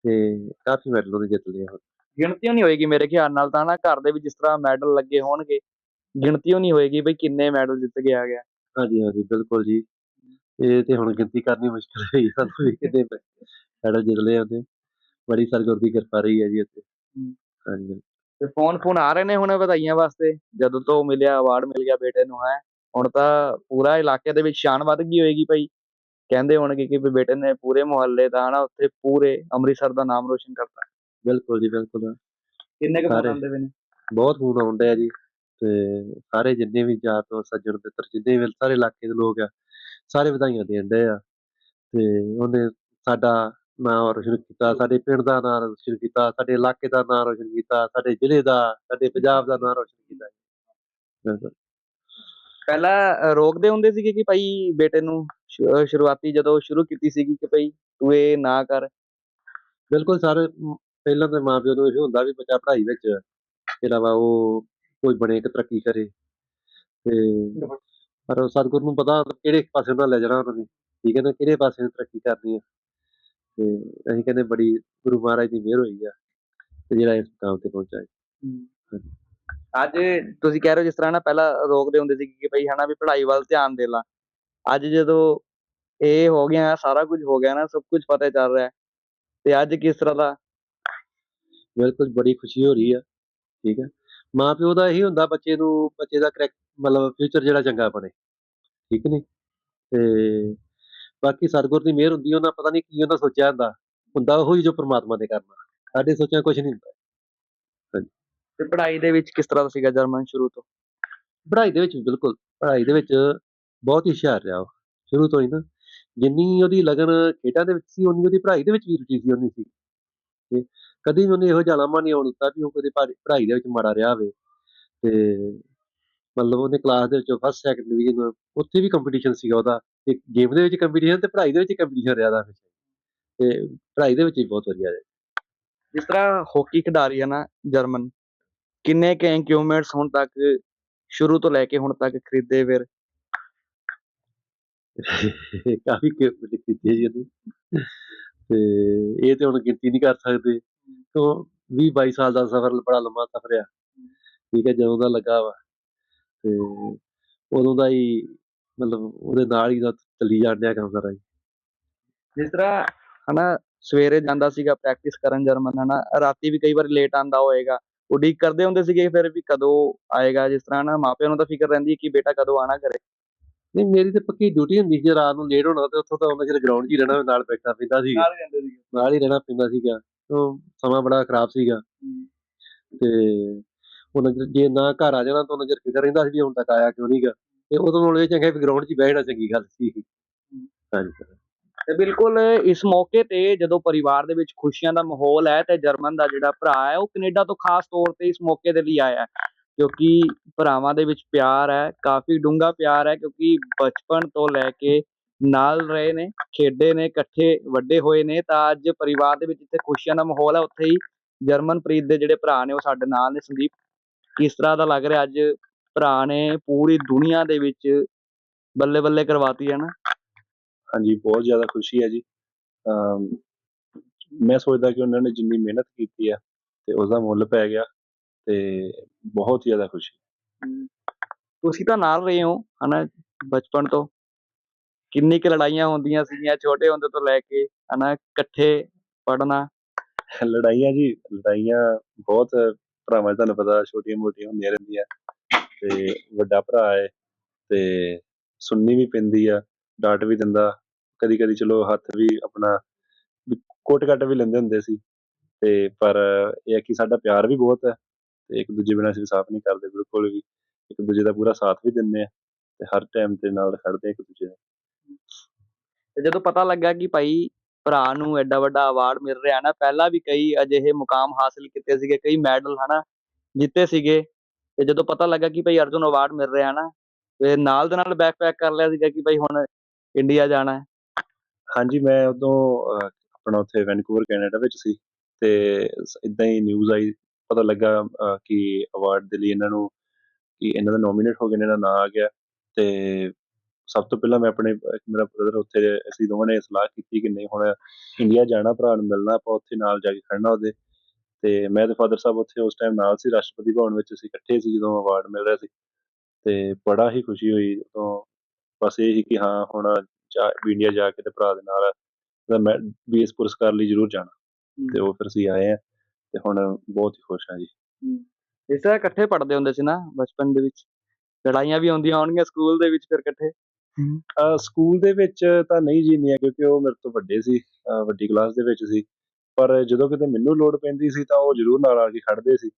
ਤੇ ਕਾਫੀ ਮੈਡਲ ਉਹਨੇ ਜਿੱਤ ਲਏ ਆ ਗਿਣਤੀ ਨਹੀਂ ਹੋਏਗੀ ਮੇਰੇ ਖਿਆਲ ਨਾਲ ਤਾਂ ਨਾ ਘਰ ਦੇ ਵਿੱਚ ਜਿਸ ਤਰ੍ਹਾਂ ਮੈਡਲ ਲੱਗੇ ਹੋਣਗੇ ਗਿਣਤੀ ਨਹੀਂ ਹੋਏਗੀ ਬਈ ਕਿੰਨੇ ਮੈਡਲ ਜਿੱਤ ਕੇ ਆ ਗਿਆ। ਹਾਂਜੀ ਹਾਂਜੀ ਬਿਲਕੁਲ ਜੀ। ਇਹ ਤੇ ਹੁਣ ਗਿਣਤੀ ਕਰਨੀ ਮੁਸ਼ਕਲ ਹੋਈ ਸਾਨੂੰ ਵੀ ਕਿਤੇ ਮੈਡਲ ਜਿੱਤ ਲਏ ਉਹਨੇ। ਬੜੀ ਸਰਗੁਰ ਦੀ ਕਿਰਪਾ ਰਹੀ ਹੈ ਜੀ ਇੱਥੇ। ਹਾਂਜੀ। ਤੇ ਫੋਨ ਫੋਨ ਆ ਰਹੇ ਨੇ ਹੁਣ ਵਧਾਈਆਂ ਵਾਸਤੇ? ਜਦੋਂ ਤੋਂ ਮਿਲਿਆ ਅਵਾਰਡ ਮਿਲ ਗਿਆ ਬੇਟੇ ਨੂੰ ਹੈ। ਹੁਣ ਤਾਂ ਪੂਰਾ ਇਲਾਕੇ ਦੇ ਵਿੱਚ ਸ਼ਾਨ ਵੱਧ ਗਈ ਹੋਏਗੀ ਭਾਈ। ਕਹਿੰਦੇ ਹੋਣਗੇ ਕਿ ਵੀ ਬੇਟੇ ਨੇ ਪੂਰੇ ਮੁਹੱਲੇ ਦਾ ਹਨਾ ਉੱਥੇ ਪੂਰੇ ਅੰਮ੍ਰਿਤਸਰ ਦਾ ਨਾਮ ਰੋਸ਼ਨ ਕਰਤਾ। ਬਿਲਕੁਲ ਜੀ ਬਿਲਕੁਲ। ਕਿੰਨੇ ਕੁ ਫੋਨ। ਆਉਂਦੇ ਪਏ ਨੇ? ਬਹੁਤ ਫੋਨ ਆਉਂਦੇ ਆ ਜੀ। ਤੇ ਸਾਰੇ ਜਿੰਨੇ ਵੀ ਯਾਰ ਤੋਂ ਸੱਜਣ ਮਿੱਤਰ ਜਿੰਨੇ ਵੀ ਸਾਰੇ ਇਲਾਕੇ ਦੇ ਲੋਕ ਆ ਸਾਰੇ ਵਧਾਈਆਂ ਦੇਣ ਡਏ ਆ। ਤੇ ਉਹਨੇ ਸਾਡਾ ਨਾਂ ਰੋਸ਼ਨ ਕੀਤਾ ਸਾਡੇ ਪਿੰਡ ਦਾ ਨਾਂ ਰੋਸ਼ਨ ਕੀਤਾ ਸਾਡੇ ਇਲਾਕੇ ਦਾ ਨਾਂ ਰੋਸ਼ਨ ਕੀਤਾ ਸਾਡੇ ਜ਼ਿਲ੍ਹੇ ਦਾ ਸਾਡੇ ਪੰਜਾਬ ਦਾ ਨਾਂ ਰੋਸ਼ਨ ਕੀਤਾ। ਬਿਲਕੁਲ। ਪਹਿਲਾਂ ਰੋਕਦੇ ਹੁੰਦੇ ਸੀਗੇ ਕਿ ਭਾਈ ਬੇਟੇ ਨੂੰ ਸ਼ੁਰੂਆਤੀ ਜਦੋਂ ਸ਼ੁਰੂ ਕੀਤੀ ਸੀਗੀ ਕਿ ਭਾਈ ਤੂੰ ਇਹ ਨਾ ਕਰ। ਬਿਲਕੁਲ ਸਰ ਪਹਿਲਾਂ ਤਾਂ ਮਾਂ ਪਿਓ ਨੂੰ ਇਹ ਹੁੰਦਾ ਵੀ ਬੱਚਾ ਪੜ੍ਹਾਈ ਵਿੱਚ ਜਿਹੜਾ ਵਾ ਉਹ ਕੋਈ ਬਣੇ ਇੱਕ ਤਰੱਕੀ ਕਰੇ। ਤੇ ਪਰ ਸਤਿਗੁਰ ਨੂੰ ਪਤਾ ਕਿਹੜੇ ਪਾਸੇ ਨਾਲ ਲੈ ਜਾਣਾ ਉਹਨਾਂ ਨੇ ਠੀਕ ਹੈ ਨਾ ਕਿਹੜੇ ਪਾਸੇ ਨੂੰ ਤਰੱਕੀ ਕਰਨੀ ਹੈ। ਤੇ ਅਸੀਂ ਕਹਿੰਦੇ ਬੜੀ ਗੁਰੂ ਮਹਾਰਾਜ ਦੀ ਮਿਹਰ ਹੋਈ ਆ ਤੇ ਜਿਹੜਾ ਇਸ ਮੁਕਾਮ ਤੇ ਪਹੁੰਚਾ ਹੈ। ਅੱਜ ਤੁਸੀਂ ਕਹਿ ਰਹੇ ਹੋ ਜਿਸ ਤਰ੍ਹਾਂ ਨਾ ਪਹਿਲਾਂ ਰੋਕਦੇ ਹੁੰਦੇ ਸੀ ਕਿ ਭਾਈ ਹਨਾ ਵੀ ਪੜ੍ਹਾਈ ਵੱਲ ਧਿਆਨ ਦੇ ਲਾ। ਅੱਜ ਜਦੋਂ ਇਹ ਹੋ ਗਿਆ ਸਾਰਾ ਕੁਝ ਹੋ ਗਿਆ ਨਾ ਸਭ ਕੁਝ ਪਤਾ ਚੱਲ ਰਿਹਾ ਤੇ ਅੱਜ ਕਿਸ ਤਰ੍ਹਾਂ ਦਾ? ਬਿਲਕੁਲ ਬੜੀ ਖੁਸ਼ੀ ਹੋ ਰਹੀ ਆ ਠੀਕ ਹੈ। ਮਾਂ ਪਿਓ ਦਾ ਇਹੀ ਹੁੰਦਾ ਬੱਚੇ ਨੂੰ ਬੱਚੇ ਦਾ ਮਤਲਬ ਫਿਊਚਰ ਜਿਹੜਾ ਚੰਗਾ ਬਣੇ। ਠੀਕ ਨਹੀਂ ਤੇ ਬਾਕੀ ਸਤਿਗੁਰ ਦੀ ਮਿਹਰ ਹੁੰਦੀ ਉਹਨਾਂ ਪਤਾ ਨਹੀਂ ਕੀ ਉਹਨਾਂ ਸੋਚਿਆ ਹੁੰਦਾ। ਹੁੰਦਾ ਉਹ ਹੀ ਜੋ ਪ੍ਰਮਾਤਮਾ ਨੇ ਕਰਨਾ ਸਾਡੇ ਸੋਚਿਆ ਕੁਝ ਨਹੀਂ ਹੁੰਦਾ। ਤੇ ਪੜ੍ਹਾਈ ਦੇ ਵਿੱਚ ਕਿਸ ਤਰ੍ਹਾਂ ਦਾ ਸੀਗਾ ਜਰਮਨ ਸ਼ੁਰੂ ਤੋਂ? ਪੜ੍ਹਾਈ ਦੇ ਵਿੱਚ ਬਿਲਕੁਲ ਪੜ੍ਹਾਈ ਦੇ ਵਿੱਚ ਬਹੁਤ ਹੀ ਹੁਸ਼ਿਆਰ ਰਿਹਾ ਉਹ ਸ਼ੁਰੂ ਤੋਂ ਹੀ ਨਾ। ਜਿੰਨੀ ਉਹਦੀ ਲਗਨ ਖੇਡਾਂ ਦੇ ਵਿੱਚ ਸੀ ਉਨੀ ਉਹਦੀ ਪੜ੍ਹਾਈ ਦੇ ਵਿੱਚ ਵੀ ਰੁਚੀ ਸੀ ਉਹਨੀ ਸੀ। ਤੇ ਕਦੀ ਵੀ ਉਹਨੇ ਇਹੋ ਜਿਹਾ ਲਾਮਾ ਨਹੀਂ ਆਉਣ ਦਿੱਤਾ ਵੀ ਉਹ ਕਦੇ ਪੜ੍ਹਾਈ ਦੇ ਵਿੱਚ ਮਾੜਾ ਰਿਹਾ ਹੋਵੇ। ਤੇ ਮਤਲਬ ਉਹਨੇ ਕਲਾਸ ਦੇ ਵਿੱਚੋਂ ਫਸਟ ਸੈਕੰਡ ਡਿਵੀਜ਼ਨ ਉੱਥੇ ਵੀ ਕੰਪੀਟੀਸ਼ਨ ਸੀਗਾ ਉਹਦਾ। ਤੇ ਗੇਮ ਦੇ ਵਿੱਚ ਕੰਪੀਟੀਸ਼ਨ ਤੇ ਪੜ੍ਹਾਈ ਦੇ ਵਿੱਚ ਕੰਪੀਟੀਸ਼ਨ ਰਿਹਾ ਦਾ ਤੇ ਪੜ੍ਹਾਈ ਦੇ ਵਿੱਚ ਵੀ ਬਹੁਤ ਵਧੀਆ ਰਿਹਾ। ਜਿਸ ਤਰ੍ਹਾਂ ਹਾਕੀ ਖਿਡਾਰੀ ਹੈ ਨਾ ਜਰਮਨ ਕਿੰਨੇ ਕੁ ਇਨਕਿਊਬਮੈਂਟਸ ਹੁਣ ਤੱਕ ਸ਼ੁਰੂ ਤੋਂ ਲੈ ਕੇ ਹੁਣ ਤੱਕ ਖਰੀਦੇ ਫਿਰ? ਕਾਫੀ ਕੀਤੀ ਹੈ ਜੀ ਤੇ ਇਹ ਤੇ ਹੁਣ ਗਿਣਤੀ ਨਹੀਂ ਕਰ ਸਕਦੇ। ਤੋਂ 20 22 ਸਾਲ ਦਾ ਸਫ਼ਰ ਬੜਾ ਲੰਮਾ ਸਫ਼ਰ ਆ। ਠੀਕ ਹੈ ਜਦੋਂ ਦਾ ਲੱਗਾ ਵਾ। ਤੇ ਉਦੋਂ ਦਾ ਹੀ ਮਤਲਬ ਉਹਦੇ ਨਾਲ ਹੀ ਦਾ ਚੱਲੀ ਜਾਣ ਡਿਆ ਕੰਮ ਸਾਰਾ ਜੀ ਜਿਸ ਤਰ੍ਹਾਂ ਹਨਾ ਸਵੇਰੇ ਜਾਂਦਾ ਸੀਗਾ ਪ੍ਰੈਕਟਿਸ ਕਰਨ ਜਰਮਨ ਹਨਾ ਰਾਤੀ ਵੀ ਕਈ ਵਾਰ ਲੇਟ ਆਂਦਾ ਹੋਏਗਾ। ਉਡੀਕ ਕਰਦੇ ਹੁੰਦੇ ਸੀਗੇ ਫਿਰ ਵੀ ਕਦੋਂ ਆਏਗਾ ਜਿਸ ਤਰ੍ਹਾਂ ਨਾ ਮਾਪਿਆਂ ਨੂੰ ਤਾਂ ਫਿਕਰ ਰਹਿੰਦੀ ਹੈ ਕਿ ਬੇਟਾ ਕਦੋਂ ਆਣਾ ਘਰੇ। ਨਹੀਂ ਮੇਰੀ ਤੇ ਪੱਕੀ ਡਿਊਟੀ ਹੁੰਦੀ ਸੀ ਰਾਤ ਨੂੰ ਲੇਟ ਹੋਣਾ ਤੇ ਉੱਥੋਂ ਤਾਂ ਉਹਨਾਂ ਚਿਰ ਗਰਾਊਂਡ 'ਚ ਹੀ ਰਹਿਣਾ ਨਾਲ ਬੈਠਣਾ ਪੈਂਦਾ ਸੀ। ਨਾਲ ਹੀ ਰਹਿਣਾ ਪੈਂਦਾ ਸੀਗਾ। ਉਹ ਸਮਾਂ ਬੜਾ ਖਰਾਬ ਸੀਗਾ। ਤੇ ਉਹਨਾਂ ਚਿਰ ਜੇ ਨਾ ਘਰ ਆ ਜਾਣਾ ਤਾਂ ਉਹਨਾਂ ਫਿਕਰ ਰਹਿੰਦਾ ਸੀ ਵੀ ਹੁਣ ਤੱਕ ਆਇਆ ਕਿਉਂ ਨਹੀਂਗਾ ਤੇ ਉਦੋਂ ਨਾਲੋਂ ਇਹ ਚੰਗਾ ਵੀ ਗਰਾਊਂਡ 'ਚ ਬਹਿਣਾ ਚੰਗੀ ਗੱਲ ਸੀ। ਹਾਂਜੀ। sir। ਤੇ ਬਿਲਕੁਲ ਇਸ ਮੌਕੇ ਤੇ ਜਦੋਂ ਪਰਿਵਾਰ ਦੇ ਵਿੱਚ ਖੁਸ਼ੀਆਂ ਦਾ ਮਾਹੌਲ ਹੈ ਤੇ ਜਰਮਨ ਦਾ ਜਿਹੜਾ ਭਰਾ ਹੈ, ਉਹ ਕੈਨੇਡਾ ਤੋਂ ਖਾਸ ਤੌਰ ਤੇ ਇਸ ਮੌਕੇ ਦੇ ਲਈ ਆਇਆ ਹੈ। ਕਿਉਂਕਿ ਭਰਾਵਾਂ ਦੇ ਵਿੱਚ ਪਿਆਰ ਹੈ, ਕਾਫੀ ਡੂੰਘਾ ਪਿਆਰ ਹੈ ਕਿਉਂਕਿ ਬਚਪਨ ਤੋਂ ਲੈ ਕੇ ਨਾਲ ਰਹੇ ਨੇ, ਖੇਡੇ ਨੇ, ਇਕੱਠੇ ਵੱਡੇ ਹੋਏ ਨੇ, ਤਾਂ ਅੱਜ ਪਰਿਵਾਰ ਦੇ ਵਿੱਚ ਜਿੱਥੇ ਖੁਸ਼ੀਆਂ ਦਾ ਮਾਹੌਲ ਹੈ। ਉੱਥੇ ਹੀ ਜਰਮਨਪ੍ਰੀਤ ਦੇ ਜਿਹੜੇ ਭਰਾ ਨੇ, ਉਹ ਸਾਡੇ ਨਾਲ ਨੇ ਸੰਦੀਪ। ਕਿਸ ਤਰ੍ਹਾਂ ਦਾ ਲੱਗ ਰਿਹਾ ਅੱਜ ਭਰਾ ਨੇ ਪੂਰੀ ਦੁਨੀਆ ਦੇ ਵਿੱਚ ਬੱਲੇ ਬੱਲੇ ਕਰਵਾਤੀ ਹੈ ਨਾ। ਹਾਂਜੀ ਬਹੁਤ ਜ਼ਿਆਦਾ ਖੁਸ਼ੀ ਹੈ ਜੀ। ਅਮ ਮੈਂ ਸੋਚਦਾ ਕਿ ਉਹਨਾਂ ਨੇ ਜਿੰਨੀ ਮਿਹਨਤ ਕੀਤੀ ਆ ਤੇ ਉਹਦਾ ਮੁੱਲ ਪੈ ਗਿਆ ਤੇ ਬਹੁਤ ਜ਼ਿਆਦਾ ਖੁਸ਼ੀ। ਤੁਸੀਂ ਤਾਂ ਨਾਲ ਰਹੇ ਹੋ ਹਨਾ ਬਚਪਨ ਤੋਂ। ਕਿੰਨੀ ਕੁ ਲੜਾਈਆਂ ਹੁੰਦੀਆਂ ਸੀਗੀਆਂ ਛੋਟੇ ਹੁੰਦੇ ਤੋਂ ਲੈ ਕੇ ਹਨਾ ਇਕੱਠੇ ਪੜਨਾ ਲੜਾਈਆਂ ਜੀ ਲੜਾਈਆਂ ਬਹੁਤ ਭਰਾਵਾਂ 'ਚ ਤੁਹਾਨੂੰ ਪਤਾ ਛੋਟੀਆਂ ਮੋਟੀਆਂ ਹੁੰਦੀਆਂ ਰਹਿੰਦੀਆਂ ਤੇ ਵੱਡਾ ਭਰਾ ਹੈ ਤੇ ਸੁਣਨੀ ਵੀ ਪੈਂਦੀ ਆ, ਡਾਂਟ ਵੀ ਦਿੰਦਾ ਕਦੀ ਕਦੀ ਚਲੋ ਹੱਥ ਵੀ ਆਪਣਾ ਵੀ ਕੱਟ ਵੀ ਲੈਂਦੇ ਹੁੰਦੇ ਸੀ ਤੇ ਪਰ ਇਹ ਹੈ ਕਿ ਸਾਡਾ ਪਿਆਰ ਵੀ ਬਹੁਤ ਹੈ ਤੇ ਇੱਕ ਦੂਜੇ ਬਿਨਾਂ ਅਸੀਂ ਸਾਫ਼ ਨਹੀਂ ਕਰਦੇ, ਬਿਲਕੁਲ ਵੀ ਇੱਕ ਦੂਜੇ ਦਾ ਪੂਰਾ ਸਾਥ ਵੀ ਦਿੰਦੇ ਆ ਤੇ ਹਰ ਟਾਈਮ ਤੇ ਨਾਲ ਖੜਦੇ ਇੱਕ ਦੂਜੇ ਦੇ ਤੇ ਜਦੋਂ ਪਤਾ ਲੱਗਾ ਕਿ ਭਾਈ ਭਰਾ ਨੂੰ ਐਡਾ ਵੱਡਾ ਅਵਾਰਡ ਮਿਲ ਰਿਹਾ ਨਾ ਪਹਿਲਾਂ ਵੀ ਕਈ ਅਜਿਹੇ ਮੁਕਾਮ ਹਾਸਿਲ ਕੀਤੇ ਸੀਗੇ ਕਈ ਮੈਡਲ ਹਨਾ ਜਿੱਤੇ ਸੀਗੇ ਤੇ ਜਦੋਂ ਪਤਾ ਲੱਗਾ ਕਿ ਭਾਈ ਅਰਜੁਨ ਅਵਾਰਡ ਮਿਲ ਰਿਹਾ ਨਾ ਤੇ ਨਾਲ ਦੇ ਨਾਲ ਬੈਕ ਕਰ ਲਿਆ ਸੀਗਾ ਕਿ ਭਾਈ ਹੁਣ ਇੰਡੀਆ ਜਾਣਾ ਹੈ। ਹਾਂਜੀ ਮੈਂ ਉਦੋਂ ਅਹ, ਆਪਣਾ ਉੱਥੇ ਵੈਨਕੂਵਰ ਕੈਨੇਡਾ ਵਿੱਚ ਸੀ ਤੇ ਇਦਾਂ ਹੀ ਨਿਊਜ਼ ਆਈ ਪਤਾ ਲੱਗਾ ਅਹ, ਕਿ ਅਵਾਰਡ ਦੇ ਲਈ ਇਹਨਾਂ ਨੂੰ ਕਿ ਇਹਨਾਂ ਦਾ ਨੋਮੀਨੇਟ ਹੋ ਗਏ ਇਹਨਾਂ ਦਾ ਨਾਂ ਆ ਗਿਆ ਤੇ ਸਭ ਤੋਂ ਪਹਿਲਾਂ ਮੈਂ ਆਪਣੇ ਮੇਰਾ ਬ੍ਰਦਰ ਉੱਥੇ ਅਸੀਂ ਦੋਵਾਂ ਨੇ ਸਲਾਹ ਕੀਤੀ ਕਿ ਨਹੀਂ ਹੁਣ ਇੰਡੀਆ ਜਾਣਾ ਭਰਾ ਨੂੰ ਮਿਲਣਾ ਆਪਾਂ ਉੱਥੇ ਨਾਲ ਜਾ ਕੇ ਖੜਨਾ ਉਹਦੇ। ਤੇ ਮੈਂ ਤੇ ਫਾਦਰ ਸਾਹਿਬ ਉੱਥੇ ਉਸ ਟਾਈਮ ਨਾਲ ਸੀ ਰਾਸ਼ਟਰਪਤੀ ਭਵਨ ਵਿੱਚ ਅਸੀਂ ਇਕੱਠੇ ਸੀ ਜਦੋਂ ਅਵਾਰਡ ਮਿਲ ਰਿਹਾ ਸੀ। ਤੇ ਬੜਾ ਹੀ ਖੁਸ਼ੀ ਹੋਈ ਉਦੋਂ ਬਸ ਇਹ ਸੀ ਕਿ ਹਾਂ ਹੁਣ ਇੰਡੀਆ ਜਾ ਕੇ ਤੇ ਭਰਾ ਦੇ ਨਾਲ ਮੈਂ ਵੀ ਇਸ ਪੁਰਸਕਾਰ ਲਈ ਜ਼ਰੂਰ ਜਾਣਾ। ਤੇ ਉਹ ਫਿਰ ਅਸੀਂ ਆਏ ਆ ਤੇ ਹੁਣ ਬਹੁਤ ਹੀ ਖੁਸ਼ ਹਾਂ ਜੀ। ਇਸ ਤਰ੍ਹਾਂ ਇਕੱਠੇ ਪੜ੍ਹਦੇ ਹੁੰਦੇ ਸੀ ਨਾ ਬਚਪਨ ਦੇ ਵਿੱਚ। ਲੜਾਈਆਂ ਵੀ ਹੁੰਦੀਆਂ ਹੋਣਗੀਆਂ ਸਕੂਲ ਦੇ ਵਿੱਚ ਫਿਰ ਇਕੱਠੇ। ਸਕੂਲ ਦੇ ਵਿੱਚ ਤਾਂ ਨਹੀਂ ਜੀ ਨਹੀਂ ਕਿਉਂਕਿ ਉਹ ਮੇਰੇ ਤੋਂ ਵੱਡੇ ਸੀ ਵੱਡੀ ਕਲਾਸ ਦੇ ਵਿੱਚ ਸੀ। ਪਰ ਜਦੋਂ ਕਿਤੇ ਮੈਨੂੰ ਲੋੜ ਪੈਂਦੀ ਸੀ ਤਾਂ ਉਹ ਜ਼ਰੂਰ ਨਾਲ ਆ ਕੇ ਖੜਦੇ ਸੀ।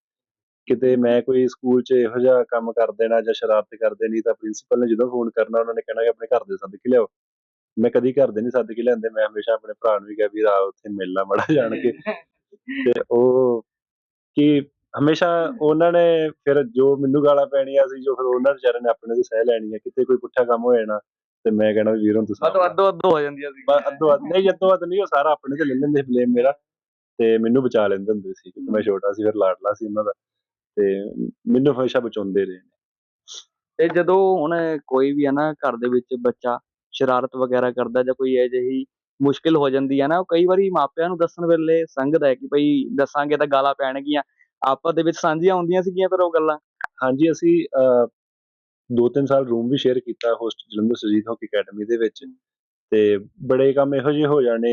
ਕਿਤੇ ਮੈਂ ਕੋਈ ਸਕੂਲ 'ਚ ਇਹੋ ਜਿਹਾ ਕੰਮ ਕਰ ਦੇਣਾ ਜਾਂ ਸ਼ਰਾਰਤ ਕਰ ਦੇਣੀ ਤਾਂ ਪ੍ਰਿੰਸੀਪਲ ਨੇ ਜਦੋਂ ਫੋਨ ਕਰਨਾ, ਉਹਨਾਂ ਨੇ ਕਹਿਣਾ ਕਿ ਆਪਣੇ ਘਰ ਦੇ ਸੱਦ ਕੇ ਲਿਆਓ। ਮੈਂ ਕਦੀ ਘਰ ਦੇ ਨਹੀਂ ਸੱਦ ਕੇ ਲਿਆਂਦੇ, ਮੈਂ ਹਮੇਸ਼ਾ ਆਪਣੇ ਭਰਾ ਨੂੰ ਵੀ ਕਿਹਾ ਵੀ ਆ ਉੱਥੇ ਮਿਲ ਲਾ ਮੜਾ ਜਾਣ ਕੇ। ਤੇ ਉਹ ਕਿ ਹਮੇਸ਼ਾ ਉਹਨਾਂ ਨੇ ਫਿਰ ਜੋ ਮੈਨੂੰ ਗਾਲਾਂ ਪੈਣੀਆਂ ਸੀ ਜੋ ਫਿਰ ਉਹਨਾਂ ਵਿਚਾਰਿਆਂ ਨੇ ਆਪਣੇ ਤੋਂ ਸਹਿ ਲੈਣੀਆਂ ਕਿਤੇ ਕੋਈ ਪੁੱਠਾ ਕੰਮ ਹੋ ਜਾਣਾ ਤੇ ਮੈਂ ਕਹਿਣਾ ਵੀ ਵੀਰੋਂ ਤੁਸੀਂ ਮਤਲਬ ਅੱਧੋ ਅੱਧੋ ਹੋ ਜਾਂਦੀਆਂ ਸੀ। ਬਸ ਅੱਧੋ ਅੱਧ ਨਹੀਂ ਅੱਧੋ ਅੱਧ ਨਹੀਂ ਉਹ ਸਾਰਾ ਆਪਣੇ ਤੇ ਲੈ ਲੈਂਦੇ ਬਲੇਮ ਮੇਰਾ ਤੇ ਮੈਨੂੰ ਬਚਾ ਲੈਂਦੇ ਹੁੰਦੇ ਸੀ ਕਿਉਂਕਿ ਮੈਂ ਛੋਟਾ ਸੀ ਫਿਰ ਲਾਡਲਾ ਸੀ ਉਹਨਾਂ ਦਾ ਤੇ ਮੈਨੂੰ ਹਮੇਸ਼ਾ ਬਚਾਉਂਦੇ ਰਹੇ ਤੇ ਜਦੋਂ ਹੁਣ ਕੋਈ ਵੀ ਹੈ ਨਾ ਘਰ ਦੇ ਵਿੱਚ ਬੱਚਾ ਸ਼ਰਾਰਤ ਵਗੈਰਾ ਕਰਦਾ ਜਾਂ ਕੋਈ ਇਹ ਜਿਹੀ ਮੁਸ਼ਕਿਲ ਹੋ ਜਾਂਦੀ ਹੈ ਨਾ ਉਹ ਕਈ ਵਾਰੀ ਮਾਪਿਆਂ ਨੂੰ ਦੱਸਣ ਵੇਲੇ ਸੰਗਦਾ ਹੈ ਕਿ ਭਈ ਦੱਸਾਂਗੇ ਤਾਂ ਗਾਲਾਂ ਪੈਣਗੀਆਂ ਆਪਸ ਦੇ ਵਿੱਚ ਸਾਂਝੀਆਂ ਹੁੰਦੀਆਂ ਸੀਗੀਆਂ ਫਿਰ ਉਹ ਗੱਲਾਂ? ਹਾਂਜੀ, ਅਸੀਂ ਦੋ ਤਿੰਨ ਸਾਲ ਰੂਮ ਵੀ ਸ਼ੇਅਰ ਕੀਤਾ host Jalandhar Sujit hockey academy ਦੇ ਵਿੱਚ ਤੇ ਬੜੇ ਕੰਮ ਇਹੋ ਜਿਹੇ ਹੋ ਜਾਣੇ